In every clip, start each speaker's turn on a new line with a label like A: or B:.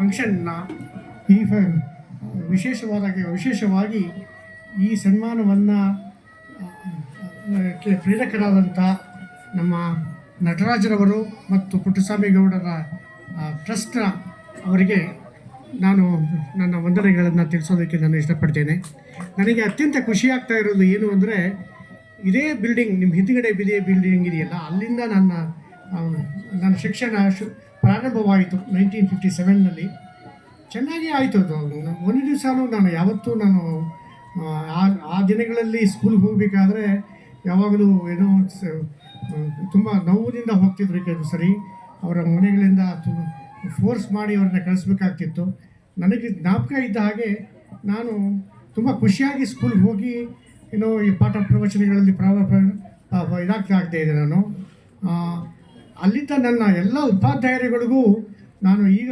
A: ಫಂಕ್ಷನ್ನ ಈ ಫ ವಿಶೇಷವಾದ ವಿಶೇಷವಾಗಿ ಈ ಸನ್ಮಾನವನ್ನು ಪ್ರೇರಕರಾದಂಥ ನಮ್ಮ ನಟರಾಜರವರು ಮತ್ತು ಪುಟ್ಟಸ್ವಾಮಿ ಗೌಡರ ಟ್ರಸ್ಟ್ನ ಅವರಿಗೆ ನಾನು ನನ್ನ ವಂದನೆಗಳನ್ನು ತಿಳಿಸೋದಕ್ಕೆ ನಾನು ಇಷ್ಟಪಡ್ತೇನೆ. ನನಗೆ ಅತ್ಯಂತ ಖುಷಿಯಾಗ್ತಾ ಇರೋದು ಏನು ಅಂದರೆ, ಇದೇ ಬಿಲ್ಡಿಂಗ್ ನಿಮ್ಮ ಹಿಂದುಗಡೆ ಇದೇ ಬಿಲ್ಡಿಂಗ್ ಇದೆಯಲ್ಲ, ಅಲ್ಲಿಂದ ನನ್ನ ನನ್ನ ಶಿಕ್ಷಣ ಶು ಪ್ರಾರಂಭವಾಯಿತು ನೈನ್ಟೀನ್ ಫಿಫ್ಟಿ ಸೆವೆನ್ನಲ್ಲಿ. ಚೆನ್ನಾಗಿ ಆಯಿತು ಅದು. ಒಂದು ದಿವಸನೂ ನಾನು ಯಾವತ್ತೂ ನಾನು ಆ, ದಿನಗಳಲ್ಲಿ ಸ್ಕೂಲ್ಗೆ ಹೋಗಬೇಕಾದ್ರೆ ಯಾವಾಗಲೂ ಏನೋ ತುಂಬ ನೋವಿನಿಂದ ಹೋಗ್ತಿದ್ರು ಕೆಲವು ಸರಿ. ಅವರ ಮನೆಗಳಿಂದ ಫೋರ್ಸ್ ಮಾಡಿ ಅವ್ರನ್ನ ಕಳಿಸ್ಬೇಕಾಗ್ತಿತ್ತು. ನನಗೆ ಜ್ಞಾಪಕ ಇದ್ದ ಹಾಗೆ ನಾನು ತುಂಬ ಖುಷಿಯಾಗಿ ಸ್ಕೂಲ್ಗೆ ಹೋಗಿ ಏನೋ ಈ ಪಾಠ ಪ್ರವಚನಗಳಲ್ಲಿ ಪ್ರಾವ ಪ್ರ- ಇದಾಗ್ತಾ ಇದ್ದೆ ನಾನು. ಅಲ್ಲಿದ್ದ ನನ್ನ ಎಲ್ಲ ಉಪಾಧ್ಯಾಯರುಗಳಿಗೂ ನಾನು ಈಗ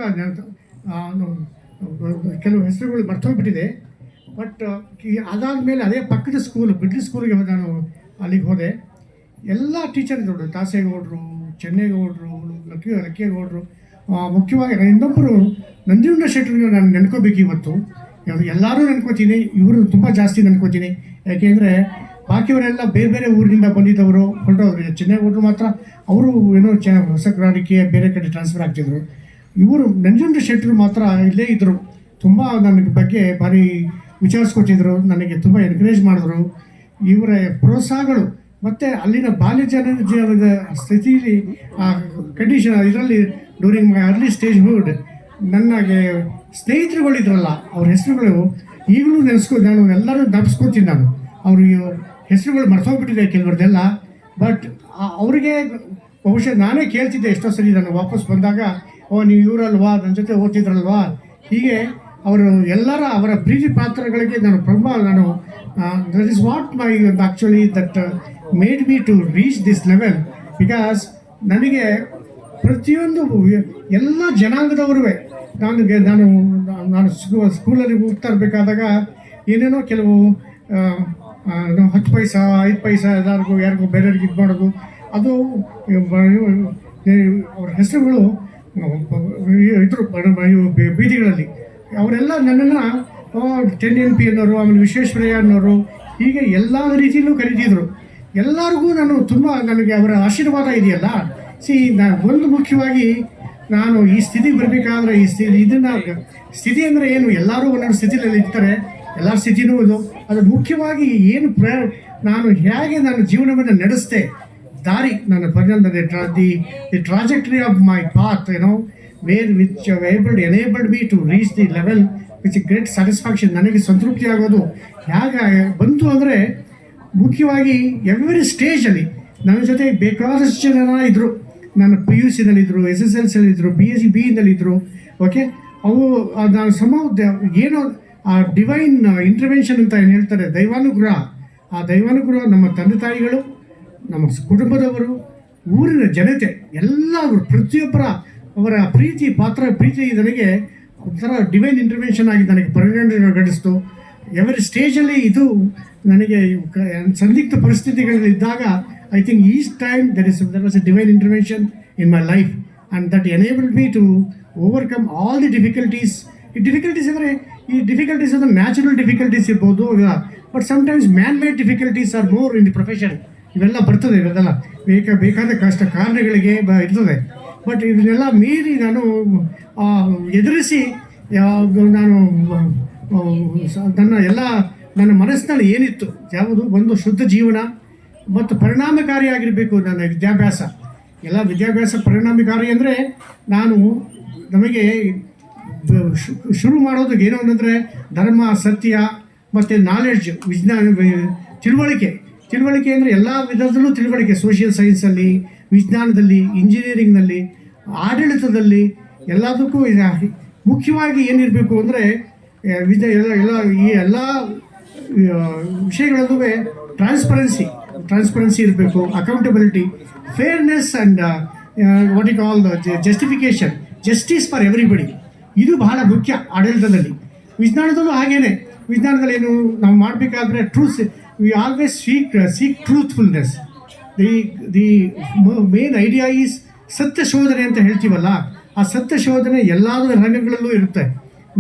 A: ಕೆಲವು ಹೆಸರುಗಳು ಮರ್ತೋಗ್ಬಿಟ್ಟಿದೆ. ಬಟ್ ಅದಾದಮೇಲೆ ಅದೇ ಪಕ್ಕದ ಸ್ಕೂಲ್ ಮಿಡ್ಲ್ ಸ್ಕೂಲಿಗೆ ನಾನು ಅಲ್ಲಿಗೆ ಹೋದೆ. ಎಲ್ಲ ಟೀಚರ್ ಇದ್ರು ದಾಸೇಗೌಡರು, ಚೆನ್ನೇಗೌಡರು ಲಕ್ಕಿ ಲಕ್ಕೇಗೌಡರು ಮುಖ್ಯವಾಗಿ ನಾನು ಇನ್ನೊಬ್ಬರು ನಂಜುಂಡ ಶೆಟ್ಟರನ್ನ ನಾನು ನೆನ್ಕೋಬೇಕು ಇವತ್ತು. ಎಲ್ಲರೂ ನೆನ್ಕೋತೀನಿ, ಇವರು ತುಂಬ ಜಾಸ್ತಿ ನೆನ್ಕೋತೀನಿ. ಯಾಕೆಂದರೆ ಬಾಕಿಯವರೆಲ್ಲ ಬೇರೆ ಬೇರೆ ಊರಿನಿಂದ ಬಂದಿದ್ದವರು ಹೊರಟವರು ಚೆನ್ನಾಗಿ ಹೋದ್ರು ಮಾತ್ರ ಅವರು ಏನೋ ಚ ಹೊಸ ಗ್ರಾಮಕ್ಕೆ ಬೇರೆ ಕಡೆ ಟ್ರಾನ್ಸ್ಫರ್ ಆಗ್ತಿದ್ರು. ಇವರು ನಂಜುಂಡ ಶೆಟ್ಟರು ಮಾತ್ರ ಇಲ್ಲೇ ಇದ್ದರು ತುಂಬ ನನಗೆ ಬಗ್ಗೆ ಭಾರಿ ವಿಚಾರಿಸ್ಕೊಟ್ಟಿದ್ರು. ನನಗೆ ತುಂಬ ಎನ್ಕರೇಜ್ ಮಾಡಿದ್ರು. ಇವರ ಪ್ರೋತ್ಸಾಹಗಳು. ಮತ್ತು ಅಲ್ಲಿನ ಬಾಲ್ಯ ಜನ ಜೀವನದ ಆ ಕಂಡೀಷನ್ ಇದರಲ್ಲಿ during my early stage hood ನನಗೆ ಸ್ನೇಹಿತರುಗಳಿದ್ರಲ್ಲ, ಅವ್ರ ಹೆಸರುಗಳು ಈಗಲೂ ನೆನೆಸ್ಕೊ, ನಾನು ಎಲ್ಲರೂ ಜ್ಞಾಪಿಸ್ಕೊತೀನಿ ನಾನು. ಅವ್ರ ಹೆಸರುಗಳು ಮರ್ತೋಗ್ಬಿಟ್ಟಿದೆ ಕೆಲವ್ರದ್ದೆಲ್ಲ. ಬಟ್ ಅವರಿಗೆ ಬಹುಶಃ ನಾನೇ ಕೇಳ್ತಿದ್ದೆ ಎಷ್ಟೋ ಸರಿ ನಾನು ವಾಪಸ್ ಬಂದಾಗ, ಓ, ನೀವು ಇವರಲ್ವಾ ನನ್ನ ಜೊತೆ ಓದ್ತಿದ್ರಲ್ವಾ? ಹೀಗೆ ಅವರು ಎಲ್ಲರ ಅವರ ಪ್ರೀತಿ ಪಾತ್ರಗಳಿಗೆ ನಾನು ಪ್ರಭಾವ ನಾನು that is what my actually that made me to reach this level because ನನಗೆ ಪ್ರತಿಯೊಂದು ಎಲ್ಲ ಜನಾಂಗದವರು ನನಗೆ ನಾನು ನಾನು ಸ್ಕೂ ಸ್ಕೂಲಲ್ಲಿ ಹೋಗ್ತಾ ಇರಬೇಕಾದಾಗ ಏನೇನೋ ಕೆಲವು ನಾವು ಹತ್ತು ಪೈಸ, ಐದು ಪೈಸ ಎಲ್ಲರಿಗೂ, ಯಾರಿಗೂ ಬೇರೆಯವ್ರಿಗೆ ಇದು ಮಾಡೋದು. ಅದು ಅವ್ರ ಹೆಸರುಗಳು ಇದ್ರು ಬೀದಿಗಳಲ್ಲಿ. ಅವರೆಲ್ಲ ನನ್ನನ್ನು ಟೆನ್ ಎನ್ ಪಿ ಅನ್ನೋರು, ಆಮೇಲೆ ವಿಶ್ವೇಶ್ವರಯ್ಯ ಅನ್ನೋರು, ಹೀಗೆ ಎಲ್ಲ ರೀತಿಯಲ್ಲೂ ಕರೀತಿದ್ರು. ಎಲ್ಲರಿಗೂ ನಾನು ತುಂಬ ನನಗೆ ಅವರ ಆಶೀರ್ವಾದ ಇದೆಯಲ್ಲ. ಸಿ ನಾನು ಒಂದು ಮುಖ್ಯವಾಗಿ ನಾನು ಈ ಸ್ಥಿತಿಗೆ ಬರಬೇಕಾದ್ರೆ ಈ ಸ್ಥಿತಿ, ಇದನ್ನು, ಸ್ಥಿತಿ ಅಂದರೆ ಏನು? ಎಲ್ಲರೂ ಒಂದೊಂದು ಸ್ಥಿತಿಯಲ್ಲಿ ಇರ್ತಾರೆ. ಎಲ್ಲ ಸ್ಥಿತಿನೂ ಇದು. ಅದು ಮುಖ್ಯವಾಗಿ ಏನು ಪ್ರ, ನಾನು ಹೇಗೆ ನನ್ನ ಜೀವನವನ್ನು ನಡೆಸ್ದೆ, ದಾರಿ, ನನ್ನ ಪರಿಣಾಮ the the trajectory of my path ಏನೋ where which abled enabled me to reach the level which great satisfaction ನನಗೆ ಸಂತೃಪ್ತಿ ಆಗೋದು ಹೇಗೆ, ಬಂತು ಅಂದರೆ ಮುಖ್ಯವಾಗಿ ಎವ್ರಿ ಸ್ಟೇಜಲ್ಲಿ ನನ್ನ ಜೊತೆ ಬೇಕಾದಷ್ಟು ಜನ ಇದ್ದರು ನಾನು ಪಿ ಯು ಸಿನಲ್ಲಿದ್ದರು S S L ಸಿಯಲ್ಲಿದ್ದರು B S C B okay ಅವು ನಾನು ಸಮ ಏನೋ ಆ ಡಿವೈನ್ ಇಂಟರ್ವೆನ್ಷನ್ ಅಂತ ಏನು ಹೇಳ್ತಾರೆ? ದೈವಾನುಗ್ರಹ. ಆ ದೈವಾನುಗ್ರಹ ನಮ್ಮ ತಂದೆ ತಾಯಿಗಳು, ನಮ್ಮ ಕುಟುಂಬದವರು, ಊರಿನ ಜನತೆ, ಎಲ್ಲರೂ, ಪ್ರತಿಯೊಬ್ಬರ ಅವರ ಪ್ರೀತಿ, ಪಾತ್ರ, ಪ್ರೀತಿ ನನಗೆ ಒಂಥರ ಡಿವೈನ್ ಇಂಟರ್ವೆನ್ಷನ್ ಆಗಿ ನನಗೆ ಪರಿಗಣನೆ ಘಟಿಸ್ತು ಎವರಿ ಸ್ಟೇಜಲ್ಲಿ ಇದು ನನಗೆ ಸಂದಿಗ್ಧ ಪರಿಸ್ಥಿತಿಗಳಲ್ಲಿ ಇದ್ದಾಗ I think is time there is there was a divine intervention in my life and that enable me to overcome all the difficulties ಈ ಡಿಫಿಕಲ್ಟೀಸ್ ಅಂದರೆ ಈ ಡಿಫಿಕಲ್ಟೀಸ್ ಅಂದರೆ ನ್ಯಾಚುರಲ್ ಡಿಫಿಕಲ್ಟೀಸ್ ಇರ್ಬೋದು but sometimes man made difficulties are more in the profession ಇವೆಲ್ಲ ಬರ್ತದೆ, ಇವೆಲ್ಲ. ಬೇಕ, ಬೇಕಾದ ಕಷ್ಟ, ಕಾರಣಗಳಿಗೆ ಇರ್ತದೆ. ಬಟ್ ಇದನ್ನೆಲ್ಲ ಮೀರಿ ನಾನು ಎದುರಿಸಿ ನಾನು ನನ್ನ ಎಲ್ಲ, ನನ್ನ ಮನಸ್ಸಿನಲ್ಲಿ ಏನಿತ್ತು, ಯಾವುದು? ಒಂದು ಶುದ್ಧ ಜೀವನ, ಮತ್ತು ಪರಿಣಾಮಕಾರಿಯಾಗಿರಬೇಕು ನನ್ನ ವಿದ್ಯಾಭ್ಯಾಸ. ಎಲ್ಲ ವಿದ್ಯಾಭ್ಯಾಸ ಪರಿಣಾಮಕಾರಿ ಅಂದರೆ, ನಾನು ನಮಗೆ ಶುರು ಮಾಡೋದಕ್ಕೆ ಏನು ಅಂದರೆ ಧರ್ಮ, ಸತ್ಯ ಮತ್ತು ನಾಲೆಡ್ಜ್ ವಿಜ್ಞಾನ ತಿಳುವಳಿಕೆ. ತಿಳುವಳಿಕೆ ಅಂದರೆ ಎಲ್ಲ ವಿಧದಲ್ಲೂ ತಿಳುವಳಿಕೆ. ಸೋಷಿಯಲ್ ಸೈನ್ಸಲ್ಲಿ ವಿಜ್ಞಾನದಲ್ಲಿ ಇಂಜಿನಿಯರಿಂಗ್ನಲ್ಲಿ ಆಡಳಿತದಲ್ಲಿ ಎಲ್ಲದಕ್ಕೂ ಮುಖ್ಯವಾಗಿ ಏನಿರಬೇಕು ಅಂದರೆ ವಿದ್ಯ ಎಲ್ಲ ಎಲ್ಲ, ಈ ಎಲ್ಲ ವಿಷಯಗಳಲ್ಲೂ ಟ್ರಾನ್ಸ್ಪರೆನ್ಸಿ ಟ್ರಾನ್ಸ್ಪರೆನ್ಸಿ ಇರಬೇಕು accountability fairness and what it all justification justice for everybody ಇದು ಬಹಳ ಮುಖ್ಯ ಆಡಳಿತದಲ್ಲಿ. ವಿಜ್ಞಾನದಲ್ಲೂ ಹಾಗೇನೆ. ವಿಜ್ಞಾನದಲ್ಲಿ ಏನು ನಾವು ಮಾಡಬೇಕಾದ್ರೆ truth we always seek seek truthfulness the the main idea is ಸತ್ಯ ಶೋಧನೆ ಅಂತ ಹೇಳ್ತೀವಲ್ಲ, ಆ ಸತ್ಯ ಶೋಧನೆ ಎಲ್ಲಾದರೂ ರಂಗಗಳಲ್ಲೂ ಇರುತ್ತೆ.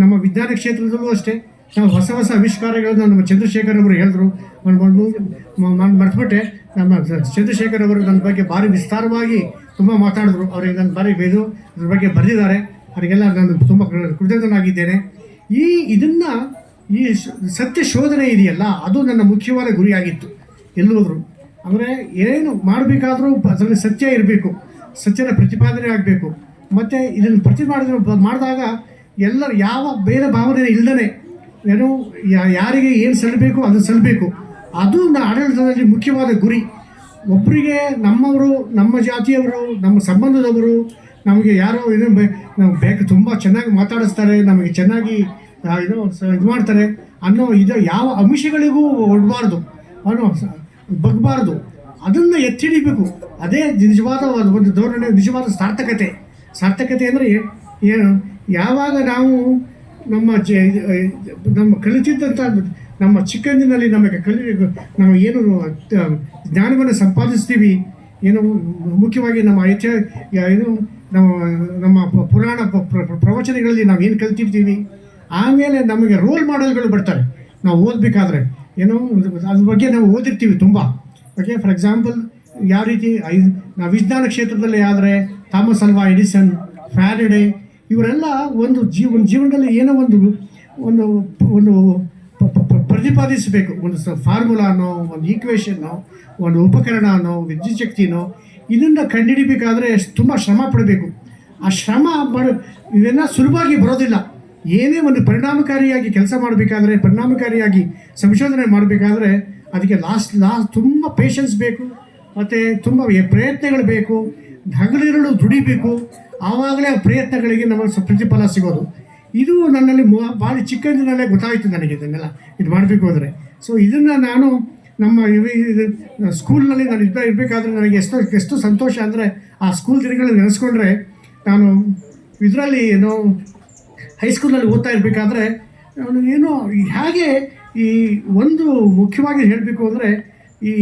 A: ನಮ್ಮ ವಿಜ್ಞಾನ ಕ್ಷೇತ್ರದಲ್ಲೂ ಅಷ್ಟೇ. ನಾವು ಹೊಸ ಹೊಸ ಆವಿಷ್ಕಾರಗಳನ್ನು ನಮ್ಮ ಚಂದ್ರಶೇಖರ್ ಅವರು ಹೇಳಿದ್ರು. ನಾನು ಮರೆತುಬಿಟ್ಟೆ. ನಮ್ಮ ಚಂದ್ರಶೇಖರ್ ಅವರು ನನ್ನ ಬಗ್ಗೆ ಭಾರಿ ವಿಸ್ತಾರವಾಗಿ ತುಂಬ ಮಾತಾಡಿದ್ರು. ಅವರಿಗೆ ನನ್ನ ಭಾರಿ ಬೇದು ಅದ್ರ ಬಗ್ಗೆ ಬರೆದಿದ್ದಾರೆ. ಅವರಿಗೆಲ್ಲ ನಾನು ತುಂಬ ಕೃತಜ್ಞನಾಗಿದ್ದೇನೆ. ಈ ಇದನ್ನು ಈ ಸತ್ಯ ಶೋಧನೆ ಇದೆಯಲ್ಲ, ಅದು ನನ್ನ ಮುಖ್ಯವಾದ ಗುರಿಯಾಗಿತ್ತು, ಎಲ್ಲೋದ್ರು. ಅಂದರೆ ಏನು ಮಾಡಬೇಕಾದ್ರೂ ಅದರಲ್ಲಿ ಸತ್ಯ ಇರಬೇಕು, ಸತ್ಯದ ಪ್ರತಿಪಾದನೆ ಆಗಬೇಕು. ಮತ್ತು ಇದನ್ನು ಪ್ರತಿ ಬ- ಮಾಡಿದಾಗ ಎಲ್ಲರು ಯಾವ ಬೇರೆ ಭಾವನೆ ಇಲ್ಲದೇ ಏನು ಯಾರಿಗೆ ಏನು ಸಲ್ಲಬೇಕು ಅದನ್ನು ಸಲ್ಲಬೇಕು ಅದು ನನ್ನ ಆಡಳಿತದಲ್ಲಿ ಮುಖ್ಯವಾದ ಗುರಿ. ಒಬ್ಬರಿಗೆ ನಮ್ಮವರು, ನಮ್ಮ ಜಾತಿಯವರು, ನಮ್ಮ ಸಂಬಂಧದವರು ನಮಗೆ ಯಾರೋ ಇದು ಬೇ ನಾವು ಬೇಕು, ತುಂಬ ಚೆನ್ನಾಗಿ ಮಾತಾಡಿಸ್ತಾರೆ, ನಮಗೆ ಚೆನ್ನಾಗಿ ಇದು ಇದು ಮಾಡ್ತಾರೆ ಅನ್ನೋ ಇದು ಯಾವ ಅಂಶಗಳಿಗೂ ಒಡ್ಬಾರ್ದು, ಅನ್ನೋ ಬಗ್ಬಾರ್ದು. ಅದನ್ನು ಎತ್ತಿಡಿಬೇಕು. ಅದೇ ನಿಜವಾದ ಒಂದು ಧೋರಣೆ, ನಿಜವಾದ ಸಾರ್ಥಕತೆ. ಸಾರ್ಥಕತೆ ಅಂದರೆ ಏನು? ಯಾವಾಗ ನಾವು ನಮ್ಮ ಜ ನಮ್ಮ ಕಲಿತಿದ್ದಂಥ ನಮ್ಮ ಚಿಕ್ಕಂದಿನಲ್ಲಿ ನಮಗೆ ಕಲಿ ನಾವು ಏನು ಜ್ಞಾನವನ್ನು ಸಂಪಾದಿಸ್ತೀವಿ, ಏನು ಮುಖ್ಯವಾಗಿ ನಮ್ಮ ಯಾ ಏನು ನಮ್ಮ ನಮ್ಮ ಪುರಾಣ ಪ್ರವಚನಗಳಲ್ಲಿ ನಾವು ಏನು ಕಲ್ತಿರ್ತೀವಿ, ಆಮೇಲೆ ನಮಗೆ ರೋಲ್ ಮಾಡೆಲ್ಗಳು ಬರ್ತಾರೆ. ನಾವು ಓದಬೇಕಾದ್ರೆ. ಏನೋ ಅದ್ರ ಬಗ್ಗೆ ನಾವು ಓದಿರ್ತೀವಿ ತುಂಬ. ಓಕೆ ಫಾರ್ ಎಕ್ಸಾಂಪಲ್ ಯಾವ ರೀತಿ ನಾವು ವಿಜ್ಞಾನ ಕ್ಷೇತ್ರದಲ್ಲಿ ಆದರೆ ಥಾಮಸ್ ಅಲ್ವಾ, ಎಡಿಸನ್, ಫ್ಯಾರಿಡೆ, ಇವರೆಲ್ಲ ಒಂದು ಜೀವ ಜೀವನದಲ್ಲಿ ಏನೋ ಒಂದು ಒಂದು ಒಂದು ಪ್ರತಿಪಾದಿಸಬೇಕು. ಒಂದು ಫಾರ್ಮುಲಾನೋ ಒಂದು ಈಕ್ವೇಷನ್ನೋ ಒಂದು ಉಪಕರಣನೋ ವಿದ್ಯುತ್ ಶಕ್ತಿನೋ ಇದನ್ನು ಕಂಡುಹಿಡಿಬೇಕಾದ್ರೆ ತುಂಬ ಶ್ರಮ ಪಡಬೇಕು. ಆ ಶ್ರಮ ಮಾಡ ಇವೆಲ್ಲ ಸುಲಭವಾಗಿ ಬರೋದಿಲ್ಲ. ಏನೇ ಒಂದು ಪರಿಣಾಮಕಾರಿಯಾಗಿ ಕೆಲಸ ಮಾಡಬೇಕಾದ್ರೆ, ಪರಿಣಾಮಕಾರಿಯಾಗಿ ಸಂಶೋಧನೆ ಮಾಡಬೇಕಾದ್ರೆ ಅದಕ್ಕೆ ಲಾಸ್ಟ್ ಲಾಸ್ಟ್ ತುಂಬ ಪೇಷನ್ಸ್ ಬೇಕು, ಮತ್ತು ತುಂಬ ಪ್ರಯತ್ನಗಳು ಬೇಕು ಹಗಲಿರುಳು ದುಡಿಬೇಕು. ಆವಾಗಲೇ ಆ ಪ್ರಯತ್ನಗಳಿಗೆ ನಮಗೆ ಪ್ರತಿಫಲ ಸಿಗೋದು. ಇದು ನನ್ನಲ್ಲಿ ಭಾಳ ಚಿಕ್ಕಂದಿನಲ್ಲೇ ಗೊತ್ತಾಯಿತು ನನಗೆ ಇದನ್ನೆಲ್ಲ. ಇದು ಮಾಡಬೇಕು ಅಂದರೆ. ಸೊ ಇದನ್ನು ನಾನು ನಮ್ಮ ಸ್ಕೂಲ್ನಲ್ಲಿ ನಾನು ಇದ್ದ ಇರಬೇಕಾದ್ರೆ ನನಗೆ ಎಷ್ಟು ಎಷ್ಟು ಸಂತೋಷ ಅಂದರೆ ಆ ಸ್ಕೂಲ್ ದಿನಗಳಲ್ಲಿ ನೆನೆಸ್ಕೊಂಡ್ರೆ ನಾನು ಇದರಲ್ಲಿ ಏನೋ ಹೈಸ್ಕೂಲಲ್ಲಿ ಓದ್ತಾ ಇರಬೇಕಾದ್ರೆ ನಾನು ಏನೋ ಹೇಗೆ ಈ ಒಂದು ಮುಖ್ಯವಾಗಿ ಹೇಳಬೇಕು ಅಂದರೆ ಈ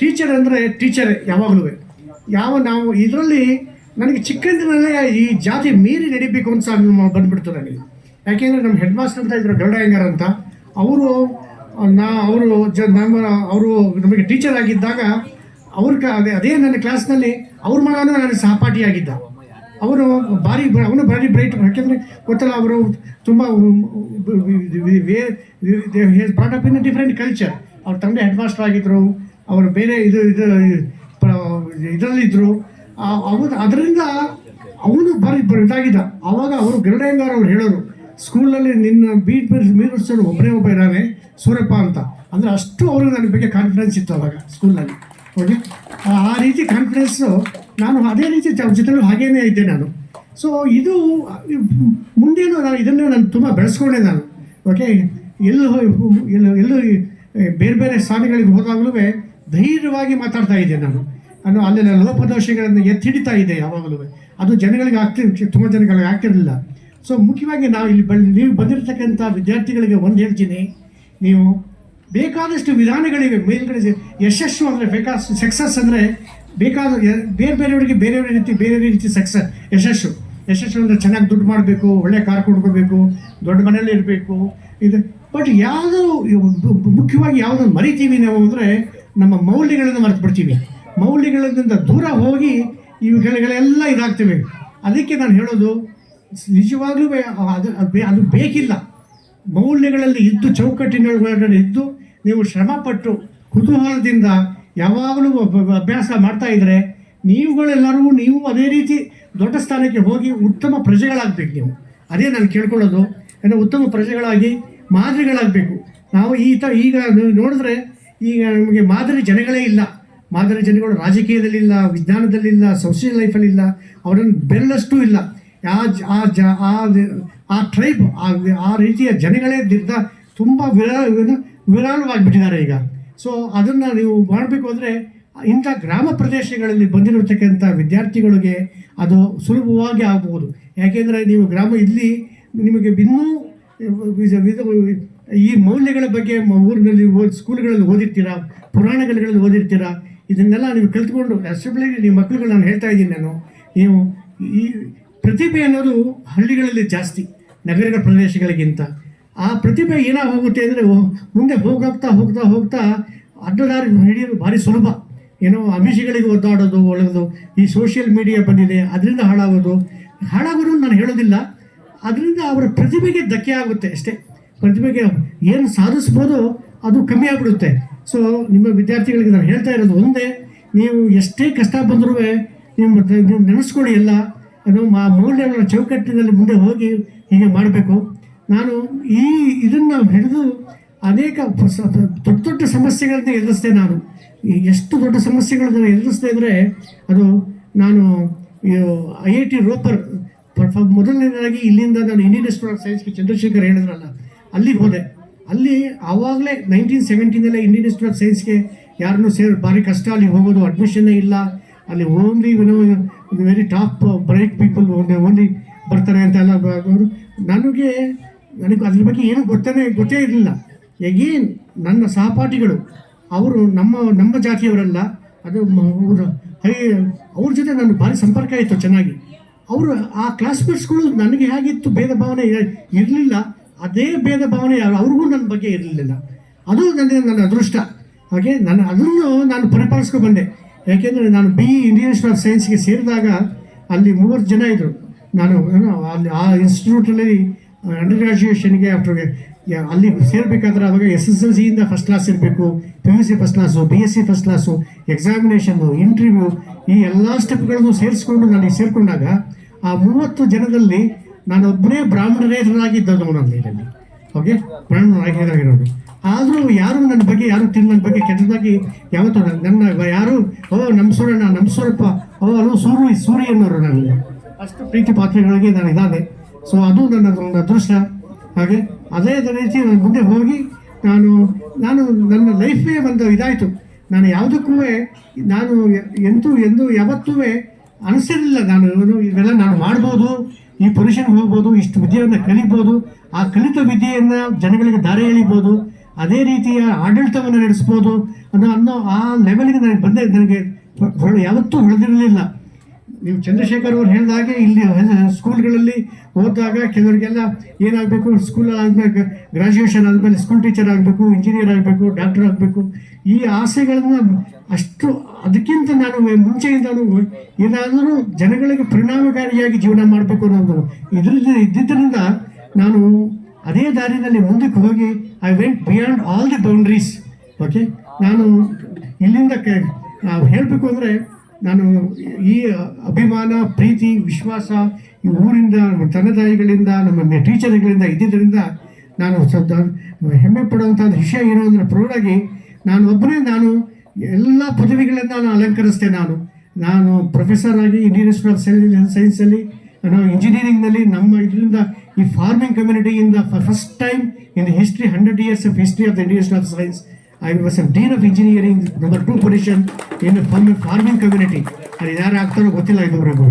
A: ಟೀಚರ್ ಅಂದರೆ ಟೀಚರ್ ಯಾವಾಗಲೂ. ಯಾವ ನಾವು ಇದರಲ್ಲಿ ನನಗೆ ಚಿಕ್ಕಂದಿನಲ್ಲೇ ಈ ಜಾತಿ ಮೀರಿ ನಡಿಬೇಕು ಅಂತ ಸಹ ಬಂದ್ಬಿಡ್ತು ನನಗೆ. ಯಾಕೆಂದರೆ ನಮ್ಮ ಹೆಡ್ ಮಾಸ್ಟರ್ ಅಂತ ಇದ್ರು ಗರುಡ ಅಂತ, ಅವರು ನಾ ಅವರು ಜ ಅವರು ನಮಗೆ ಟೀಚರ್ ಆಗಿದ್ದಾಗ ಅವ್ರ ಅದೇ ಅದೇ ನನ್ನ ಕ್ಲಾಸ್ನಲ್ಲಿ ಅವ್ರ ಮಗನೂ ನನಗೆ ಸಹಪಾಠಿಯಾಗಿದ್ದ ಅವರು ಭಾರಿ ಅವನು ಭಾರಿ ಬ್ರೈಟ್ ಯಾಕೆಂದರೆ ಗೊತ್ತಲ್ಲ ಅವರು ತುಂಬ part of in different culture ಅವ್ರ ತಂದೆ ಹೆಡ್ ಮಾಸ್ಟರ್ ಆಗಿದ್ದರು ಅವರು ಬೇರೆ ಇದು ಇದು ಇದರಲ್ಲಿದ್ದರು ಅವನು ಅದರಿಂದ ಅವನು ಭಾರಿ ಇದಾಗಿದ್ದ. ಅವಾಗ ಅವರು ಗರುಡಯ್ಯಂಗಾರ್ ಅವ್ರು ಹೇಳೋರು. ಸ್ಕೂಲಲ್ಲಿ ನಿನ್ನ ಬೀಟ್ ಮೀರಿಸೋರು ಒಬ್ಬರೇ ಒಬ್ಬ ಇದ್ದಾನೆ, ಸೂರಪ್ಪ ಅಂತ. ಅಂದರೆ ಅಷ್ಟು ಅವ್ರಿಗೆ ನನ್ನ ಬಗ್ಗೆ ಕಾನ್ಫಿಡೆನ್ಸ್ ಇತ್ತು ಅವಾಗ ಸ್ಕೂಲಲ್ಲಿ. ಓಕೆ? ಆ- ರೀತಿ ಕಾನ್ಫಿಡೆನ್ಸು ನಾನು ಅದೇ ರೀತಿ ಚಿತ್ರಗಳು ಹಾಗೇನೇ ಇದ್ದೆ ನಾನು. ಸೊ ಇದು, ಮುಂದೇನು ನಾನು ಇದನ್ನೇ ನಾನು ತುಂಬ ಬೆಳೆಸ್ಕೊಂಡೆ ನಾನು. ಓಕೆ? ಎಲ್ಲೂ ಎಲ್ಲೂ ಎಲ್ಲೂ ಬೇರೆ ಬೇರೆ ಸ್ಥಾನಗಳಿಗೆ ಹೋದಾಗಲೂ ಧೈರ್ಯವಾಗಿ ಮಾತಾಡ್ತಾ ಇದ್ದೆ ನಾನು. ಅನ್ನೋ ಅಲ್ಲೆಲ್ಲ ಲೋಪದೋಷಗಳನ್ನು ಎತ್ತಿಡಿತಾ ಇದೆ ಯಾವಾಗಲೂ. ಅದು ಜನಗಳಿಗೆ ಆಗ್ತಿ ತುಂಬ ಜನಗಳಿಗೆ ಆಗ್ತಿರಲಿಲ್ಲ. ಸೊ ಮುಖ್ಯವಾಗಿ ನಾವು ಇಲ್ಲಿ ಬಂದು ನೀವು ಬಂದಿರತಕ್ಕಂಥ ವಿದ್ಯಾರ್ಥಿಗಳಿಗೆ ಒಂದು ಹೇಳ್ತೀನಿ. ನೀವು ಬೇಕಾದಷ್ಟು ವಿಧಾನಗಳಿವೆ ಮೇಲ್ಗಡೆ ಯಶಸ್ಸು ಅಂದರೆ ಬೇಕಾದಷ್ಟು ಸಕ್ಸಸ್ ಅಂದರೆ ಬೇಕಾದ ಬೇರೆ ಬೇರೆಯವರಿಗೆ ಬೇರೆ ಬೇರೆ ರೀತಿ, ಬೇರೆ ಬೇರೆ ರೀತಿ ಸಕ್ಸಸ್ ಯಶಸ್ಸು. ಯಶಸ್ಸು ಅಂದರೆ ಚೆನ್ನಾಗಿ ದುಡ್ಡು ಮಾಡಬೇಕು, ಒಳ್ಳೆ ಕಾರ್ ಕೊಡ್ಕೋಬೇಕು ದೊಡ್ಡ ಮನೇಲಿ ಇರಬೇಕು, ಇದು. ಬಟ್ ಯಾವುದೋ ಮುಖ್ಯವಾಗಿ ಯಾವುದನ್ನು ಮರಿತೀವಿ ನಾವು ಅಂದರೆ ನಮ್ಮ ಮೌಲ್ಯಗಳನ್ನು ಮರೆತು ಬಿಡ್ತೀವಿ ಮೌಲ್ಯಗಳಿಂದ ದೂರ ಹೋಗಿ ಇವುಗಳೆಲ್ಲ ಇದಾಗ್ತೀವಿ. ಅದಕ್ಕೆ ನಾನು ಹೇಳೋದು ನಿಜವಾಗ್ಲೂ ಅದು ಅದು ಬೇಕಿಲ್ಲ. ಮೌಲ್ಯಗಳಲ್ಲಿ ಇದ್ದು, ಚೌಕಟ್ಟಿನೊಳಗಡೆ ಇದ್ದು, ನೀವು ಶ್ರಮಪಟ್ಟು ಕುತೂಹಲದಿಂದ ಯಾವಾಗಲೂ ಅಭ್ಯಾಸ ಮಾಡ್ತಾ ಇದ್ದರೆ ನೀವುಗಳೆಲ್ಲರೂ ನೀವು ಅದೇ ರೀತಿ ದೊಡ್ಡ ಸ್ಥಾನಕ್ಕೆ ಹೋಗಿ ಉತ್ತಮ ಪ್ರಜೆಗಳಾಗಬೇಕು ನೀವು. ಅದೇ ನಾನು ಕೇಳ್ಕೊಳ್ಳೋದು. ಏನೋ ಉತ್ತಮ ಪ್ರಜೆಗಳಾಗಿ ಮಾದರಿಗಳಾಗಬೇಕು. ನಾವು ಈ ಥರ ಈಗ ನೋಡಿದ್ರೆ, ಈಗ ನಮಗೆ ಮಾದರಿ ಜನಗಳೇ ಇಲ್ಲ. ಮಾದರಿ ಜನಗಳು ರಾಜಕೀಯದಲ್ಲಿಲ್ಲ, ವಿಜ್ಞಾನದಲ್ಲಿಲ್ಲ ಸೋಷಿಯಲ್ ಲೈಫಲ್ಲಿಲ್ಲ ಅವರನ್ನು ಬೆರಳಷ್ಟು ಇಲ್ಲ. ಆ ಜ- ಆ ಜ, ಆ ಆ ಟ್ರೈಬ್ ಆ ಆ ರೀತಿಯ ಜನಗಳೇ ದಿರ್ದ ತುಂಬ ವಿರ ವಿರಾಳವಾಗಿಬಿಟ್ಟಿದ್ದಾರೆ ಈಗ. ಸೊ ಅದನ್ನು ನೀವು ಮಾಡಬೇಕು ಅಂದರೆ ಇಂಥ ಗ್ರಾಮ ಪ್ರದೇಶಗಳಲ್ಲಿ ಬಂದಿರತಕ್ಕಂಥ ವಿದ್ಯಾರ್ಥಿಗಳಿಗೆ ಅದು ಸುಲಭವಾಗಿ ಆಗಬಹುದು ಯಾಕೆಂದರೆ ನೀವು ಗ್ರಾಮ ಇಲ್ಲಿ ನಿಮಗೆ ಇನ್ನೂ ಈ ಮೌಲ್ಯಗಳ ಬಗ್ಗೆ ಊರಿನಲ್ಲಿ ಓದಿ ಸ್ಕೂಲ್ಗಳಲ್ಲಿ ಓದಿರ್ತೀರಾ, ಪುರಾಣಗಳಲ್ಲಿ ಓದಿರ್ತೀರಾ, ಇದನ್ನೆಲ್ಲ ನೀವು ಕಲ್ತ್ಕೊಂಡು ಎಸ್ಪೆಷಲಿ ನಿಮ್ಮ ಮಕ್ಕಳುಗಳು ನಾನು ಹೇಳ್ತಾ ಇದ್ದೀನಿ ನಾನು. ನೀವು ಈ ಪ್ರತಿಭೆ ಅನ್ನೋದು ಹಳ್ಳಿಗಳಲ್ಲಿ ಜಾಸ್ತಿ, ನಗರಗಳ ಪ್ರದೇಶಗಳಿಗಿಂತ. ಆ ಪ್ರತಿಭೆ ಏನಾಗ ಹೋಗುತ್ತೆ ಅಂದರೆ ಮುಂದೆ ಹೋಗ್ತಾ ಹೋಗ್ತಾ ಹೋಗ್ತಾ ಅಡ್ಡದಾರಿ ಹಿಡಿಯೋದು ಭಾರಿ ಸುಲಭ. ಏನೋ ಅಮಿಷಿಗಳಿಗೆ ಒದ್ದಾಡೋದು ಒಳ್ಳೆಯದು ಈ ಸೋಷಿಯಲ್ ಮೀಡಿಯಾ ಬಂದಿದೆ, ಅದರಿಂದ ಹಾಳಾಗೋದು. ಹಾಳಾಗೋದು ನಾನು ಹೇಳೋದಿಲ್ಲ. ಅದರಿಂದ ಅವರ ಪ್ರತಿಭೆಗೆ ಧಕ್ಕೆ ಆಗುತ್ತೆ ಅಷ್ಟೇ. ಪ್ರತಿಭೆಗೆ ಏನು ಸಾಧಿಸ್ಬೋದು ಅದು ಕಮ್ಮಿ ಆಗಿಬಿಡುತ್ತೆ. ಸೊ ನಿಮ್ಮ ವಿದ್ಯಾರ್ಥಿಗಳಿಗೆ ನಾನು ಹೇಳ್ತಾ ಇರೋದು ಒಂದೇ, ನೀವು ಎಷ್ಟೇ ಕಷ್ಟ ಬಂದರೂ ನೀವು ನೆನೆಸ್ಕೊಳ್ಳಿ ಎಲ್ಲ. ಅದು ಮಾ ಮೌಲ್ಯಗಳ ಚೌಕಟ್ಟಿನಲ್ಲಿ ಮುಂದೆ ಹೋಗಿ ಹೀಗೆ ಮಾಡಬೇಕು. ನಾನು ಈ ಇದನ್ನು ಹಿಡಿದು ಅನೇಕ ದೊಡ್ಡ ದೊಡ್ಡ ಸಮಸ್ಯೆಗಳನ್ನ ಎದುರಿಸಿದೆ ನಾನು. ಎಷ್ಟು ದೊಡ್ಡ ಸಮಸ್ಯೆಗಳನ್ನ ಎದುರಿಸಿದೆ ಅಂದರೆ ಅದು ನಾನು ಐ ಐ ಟಿ ರೋಪರ್ ಮೊದಲನೇದಾಗಿ ಇಲ್ಲಿಂದ ನಾನು ಇಂಡಿಯನ್ ಇನ್ಸ್ಟಿಟ್ಯೂಟ್ ಆಫ್ ಸೈನ್ಸ್ಗೆ ಚಂದ್ರಶೇಖರ್ ಹೇಳಿದ್ರಲ್ಲ, ಅಲ್ಲಿಗೆ ಹೋದೆ. ಅಲ್ಲಿ ಆವಾಗಲೇ ನೈನ್ಟೀನ್ ಸೆವೆಂಟೀನಲ್ಲೇ ಇಂಡಿಯನ್ ಇನ್ಸ್ಟಿಟ್ಯೂಟ್ ಆಫ್ ಸೈನ್ಸ್ಗೆ ಯಾರನ್ನೂ ಸೇರಿ, ಭಾರಿ ಕಷ್ಟ, ಅಲ್ಲಿ ಹೋಗೋದು ಅಡ್ಮಿಷನ್ನೇ ಇಲ್ಲ. ಅಲ್ಲಿ only very top bright people only ಬರ್ತಾರೆ ಅಂತ ಎಲ್ಲ ಅವರು ನನಗೆ ನನಗೆ ಅದ್ರ ಬಗ್ಗೆ ಏನೂ ಗೊತ್ತೇ ಗೊತ್ತೇ ಇರಲಿಲ್ಲ. ಎಗೇನ್ ನನ್ನ ಸಹಪಾಠಿಗಳು, ಅವರು ನಮ್ಮ ನಮ್ಮ ಜಾತಿಯವರಲ್ಲ, ಅದು ಹೈ, ಅವ್ರ ಜೊತೆ ನನ್ನ ಭಾರಿ ಸಂಪರ್ಕ ಇತ್ತು ಚೆನ್ನಾಗಿ. ಅವರು ಆ ಕ್ಲಾಸ್ಮೇಟ್ಸ್ಗಳು ನನಗೆ ಹೇಗಿತ್ತು ಭೇದ ಭಾವನೆ ಇರಲಿಲ್ಲ, ಅದೇ ಭೇದ ಭಾವನೆ ಅವ್ರಿಗೂ ನನ್ನ ಬಗ್ಗೆ ಇರಲಿಲ್ಲ. ಅದು ನನಗೆ ನನ್ನ ಅದೃಷ್ಟ. ಹಾಗೆ ನಾನು ಅದನ್ನು ನಾನು ಪರಿಪಾಲಿಸ್ಕೊಂಡು ಬಂದೆ. ಯಾಕೆಂದರೆ ನಾನು ಬಿ ಇನ್ಸ್ಟಿಟ್ಯೂಟ್ ಆಫ್ ಸೈನ್ಸ್ಗೆ ಸೇರಿದಾಗ ಅಲ್ಲಿ ಮೂವತ್ತು ಜನ ಇದ್ದರು ನಾನು ಅಲ್ಲಿ ಆ ಇನ್ಸ್ಟಿಟ್ಯೂಟಲ್ಲಿ ಅಂಡರ್ ಗ್ರಾಜುಯೇಷನ್ಗೆ ಆಫ್ಟರ್ ಅಲ್ಲಿ ಸೇರಬೇಕಾದ್ರೆ ಅವಾಗ ಎಸ್ ಎಸ್ ಎಲ್ ಸಿಯಿಂದ ಫಸ್ಟ್ ಕ್ಲಾಸ್ ಇರಬೇಕು P U C first class B S C first class examination interview ಈ ಎಲ್ಲ ಸ್ಟೆಪ್ಗಳನ್ನು ಸೇರಿಸ್ಕೊಂಡು ನನಗೆ ಸೇರಿಕೊಂಡಾಗ ಆ ಮೂವತ್ತು ಜನದಲ್ಲಿ ನಾನು ಒಬ್ಬನೇ ಬ್ರಾಹ್ಮಣರೇತರಾಗಿದ್ದವನು ನಾನು ಇದರಲ್ಲಿ ಓಕೆ ಬ್ರಾಹ್ಮಣರಾಗಿರೋದು ಆದರೂ ಯಾರು ನನ್ನ ಬಗ್ಗೆ, ಯಾರು ತಿನ್ ನನ್ನ ಬಗ್ಗೆ ಕೆಟ್ಟದಾಗಿ ಯಾವತ್ತೂ ನನ್ನ- ಯಾರು, ಓ ನಮ್ಮ ಸೂರ್ಯನ ನಮ್ಮ ಸೂರಪ್ಪ, ಓ ಅಲ್ಲೂ ಸೂರ್ಯ ಸೂರ್ಯ ಅನ್ನೋರು ನನಗೆ. ಅಷ್ಟು ಪ್ರೀತಿ ಪಾತ್ರಗಳಿಗೆ ನಾನು ಇದ್ದಾನೆ. ಸೊ ಅದು ನನ್ನ ಒಂದು ಅದೃಷ್ಟ. ಹಾಗೆ ಅದೇ ರೀತಿ ನಾನು ಮುಂದೆ ಹೋಗಿ ನಾನು ನಾನು ನನ್ನ ಲೈಫೇ ಒಂದು ಇದಾಯಿತು. ನಾನು ಯಾವುದಕ್ಕೂ ನಾನು ಎಂತೂ ಎಂದು ಯಾವತ್ತೂ ಅನಿಸಿರಲಿಲ್ಲ. ನಾನು ಇವೆಲ್ಲ ನಾನು ಮಾಡ್ಬೋದು. ಈ ಪೊಸಿಷನ್ಗೆ ಹೋಗ್ಬೋದು. ಇಷ್ಟು ವಿದ್ಯೆಯನ್ನು ಕಲಿಬೋದು. ಆ ಕಲಿತ ವಿದ್ಯೆಯನ್ನು ಜನಗಳಿಗೆ ದಾರಿ ಎಳಿಬೋದು. ಅದೇ ರೀತಿಯ ಆಡಳಿತವನ್ನು ನಡೆಸ್ಬೋದು ಅನ್ನೋ ಅನ್ನೋ ಆ ಲೆವೆಲ್ಗೆ ನನಗೆ ಬಂದೆ. ನನಗೆ ಯಾವತ್ತೂ ಹೊಳೆದಿರಲಿಲ್ಲ ನೀವು ಚಂದ್ರಶೇಖರ್ ಅವ್ರು ಹೇಳಿದಾಗೆ ಇಲ್ಲಿ ಸ್ಕೂಲ್ಗಳಲ್ಲಿ ಓದಿದಾಗ ಕೆಲವರಿಗೆಲ್ಲ ಏನಾಗಬೇಕು? ಸ್ಕೂಲ್ ಆಗಬೇಕು ಗ್ರಾಜುಯೇಷನ್ ಆದಮೇಲೆ ಸ್ಕೂಲ್ ಟೀಚರ್ ಆಗಬೇಕು ಇಂಜಿನಿಯರ್ ಆಗಬೇಕು ಡಾಕ್ಟರ್ ಆಗಬೇಕು. ಈ ಆಸೆಗಳನ್ನು ಅಷ್ಟು ಅದಕ್ಕಿಂತ ನಾನು ಮುಂಚೆಯಿಂದಲೂ ಏನಾದರೂ ಜನಗಳಿಗೆ ಪರಿಣಾಮಕಾರಿಯಾಗಿ ಜೀವನ ಮಾಡಬೇಕು ಅನ್ನೋದು ಇದರಿಂದ ಇದ್ದಿದ್ದರಿಂದ ನಾನು ಅದೇ ದಾರಿನಲ್ಲಿ ಮುಂದಕ್ಕೆ ಹೋಗಿ I went beyond all the boundaries okay ನಾನು ಇಲ್ಲಿಂದ ಕೆ ಹೇಳಬೇಕು ಅಂದರೆ, ನಾನು ಈ ಅಭಿಮಾನ, ಪ್ರೀತಿ, ವಿಶ್ವಾಸ, ಈ ಊರಿಂದ ನಮ್ಮ ತಂದೆ ನಮ್ಮ ಟೀಚರ್ಗಳಿಂದ ಇದ್ದಿದ್ದರಿಂದ ನಾನು ಸ್ವಲ್ಪ ಹೆಮ್ಮೆ ಪಡುವಂಥ ವಿಷಯ ಏನು ಅಂದರೆ ಪ್ರೌಢಾಗಿ ನಾನು ಒಬ್ಬನೇ ನಾನು ಎಲ್ಲ ಪದವಿಗಳನ್ನು ನಾನು ಅಲಂಕರಿಸ್ತೆ ನಾನು. ನಾನು ಪ್ರೊಫೆಸರ್ ಆಗಿ ಇಂಡಿಯನ್ ಇನ್ಸ್ಟಿಟ್ಯೂಟ್ ಆಫ್ ಸೈನ್ಸ್ ಸೈನ್ಸಲ್ಲಿ ನಾವು ಇಂಜಿನಿಯರಿಂಗ್ನಲ್ಲಿ ನಮ್ಮ ಇದರಿಂದ ಈ farming ಕಮ್ಯುನಿಟಿಯಿಂದ first time in the history hundred years of history of the Indian of science I was dean of engineering number two position in farming community ಅದು ಯಾರು ಆಗ್ತಾರೋ ಗೊತ್ತಿಲ್ಲ ಇದುವರೆಗೂ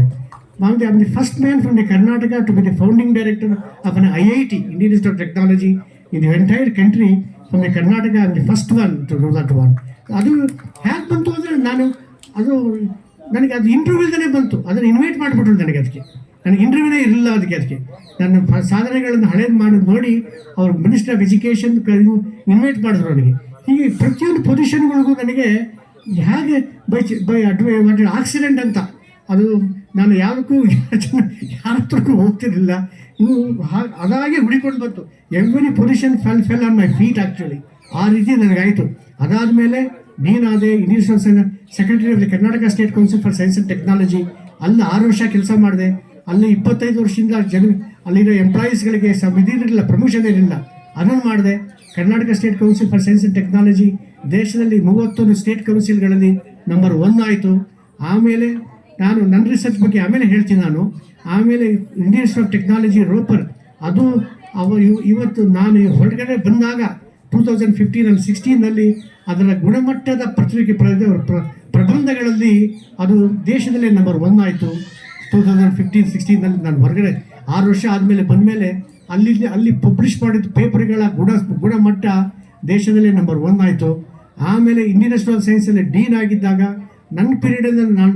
A: Now I the first man from the Karnataka to be the founding director of of an I Indian Institute of of technology the entire country. From the Karnataka, I am the first one to do that one. ಅದು hack ಬಂತು ಅಂದರೆ ನಾನು ಅದು ನನಗೆ ಅದು interview ಇಲ್ದೇ ಬಂತು ಅದನ್ನು ಇನ್ವೈಟ್ ಮಾಡಿಬಿಟ್ರು ನನಗೆ ಅದಕ್ಕೆ ನನಗೆ ಇಂಟರ್ವ್ಯೂನೇ ಇರಲಿಲ್ಲ ಅದಕ್ಕೆ ಅದಕ್ಕೆ. ನನ್ನ ಸಾಧನೆಗಳನ್ನು ಹಳೇದು ಮಾಡೋದು ನೋಡಿ ಅವ್ರು ಮಿನಿಸ್ಟರ್ ಆಫ್ ಎಜುಕೇಷನ್ ಇನ್ವೈಟ್ ಮಾಡಿದ್ರು ನನಗೆ. ಹೀಗೆ ಪ್ರತಿಯೊಂದು ಪೊಸಿಷನ್ಗಳಿಗೂ ನನಗೆ ಹೇಗೆ ಬೈ ಬೈ ಅಡ್ವೈ ಆಕ್ಸಿಡೆಂಟ್ ಅಂತ, ಅದು ನಾನು ಯಾವುದಕ್ಕೂ ಯಾರ ಹತ್ರಕ್ಕೂ ಹೋಗ್ತಿರಲಿಲ್ಲ. ಇವು ಅದಾಗೆ ಹುಡಿಕೊಂಡು ಬಂತು. Every position fell fell on my feet actually ಆ ರೀತಿ ನನಗಾಯಿತು. ಅದಾದಮೇಲೆ ನೀನಾದೆ Indian secretary of the Karnataka state council for science and technology ಅಲ್ಲಿ ಆರು ವರ್ಷ ಕೆಲಸ ಮಾಡಿದೆ. ಅಲ್ಲಿ ಇಪ್ಪತ್ತೈದು ವರ್ಷದಿಂದ ಜನ ಅಲ್ಲಿರೋ ಎಂಪ್ಲಾಯೀಸ್ಗಳಿಗೆ ಸಹ ಇದಿರಲಿಲ್ಲ ಪ್ರಮೋಷನ್ ಇರಲಿಲ್ಲ ಅದನ್ನು ಮಾಡಿದೆ. Karnataka state council for science and technology ದೇಶದಲ್ಲಿ ಮೂವತ್ತೊಂದು ಸ್ಟೇಟ್ ಕೌನ್ಸಿಲ್ಗಳಲ್ಲಿ ನಂಬರ್ ಒನ್ ಆಯಿತು. ಆಮೇಲೆ ನಾನು ನನ್ನ ರಿಸರ್ಚ್ ಬಗ್ಗೆ ಆಮೇಲೆ ಹೇಳ್ತೀನಿ ನಾನು. ಆಮೇಲೆ Indian Institute of Technology Ropar ಅದು ಅವ ಇವತ್ತು ನಾನು ಹೊರಗಡೆ ಬಂದಾಗ ಟೂ ತೌಸಂಡ್ ಫಿಫ್ಟೀನ್ ಅಂಡ್ ಸಿಕ್ಸ್ಟೀನಲ್ಲಿ ಅದರ ಗುಣಮಟ್ಟದ ಪತ್ರಿಕೆ ಪ್ರ- ಪ್ರ- ಪ್ರಬಂಧಗಳಲ್ಲಿ ಅದು ದೇಶದಲ್ಲೇ ನಂಬರ್ ಒನ್ ಆಯಿತು. ಟೂ ತೌಸಂಡ್ ಫಿಫ್ಟೀನ್ ಸಿಕ್ಸ್ಟೀನಲ್ಲಿ ನಾನು ಹೊರಗಡೆ ಆರು ವರ್ಷ ಆದಮೇಲೆ ಬಂದಮೇಲೆ ಅಲ್ಲಿ ಅಲ್ಲಿ ಪಬ್ಲಿಷ್ ಮಾಡಿದ ಪೇಪರ್ಗಳ ಗುಣ, ಗುಣಮಟ್ಟ ದೇಶದಲ್ಲೇ ನಂಬರ್ ಒನ್ ಆಯಿತು. ಆಮೇಲೆ ಇಂಡಿಯನ್ ನ್ಯಾಷನಲ್ ಸೈನ್ಸಲ್ಲಿ ಡೀನ್ ಆಗಿದ್ದಾಗ ನನ್ನ ಪೀರಿಯಡಲ್ಲಿ ನಾನು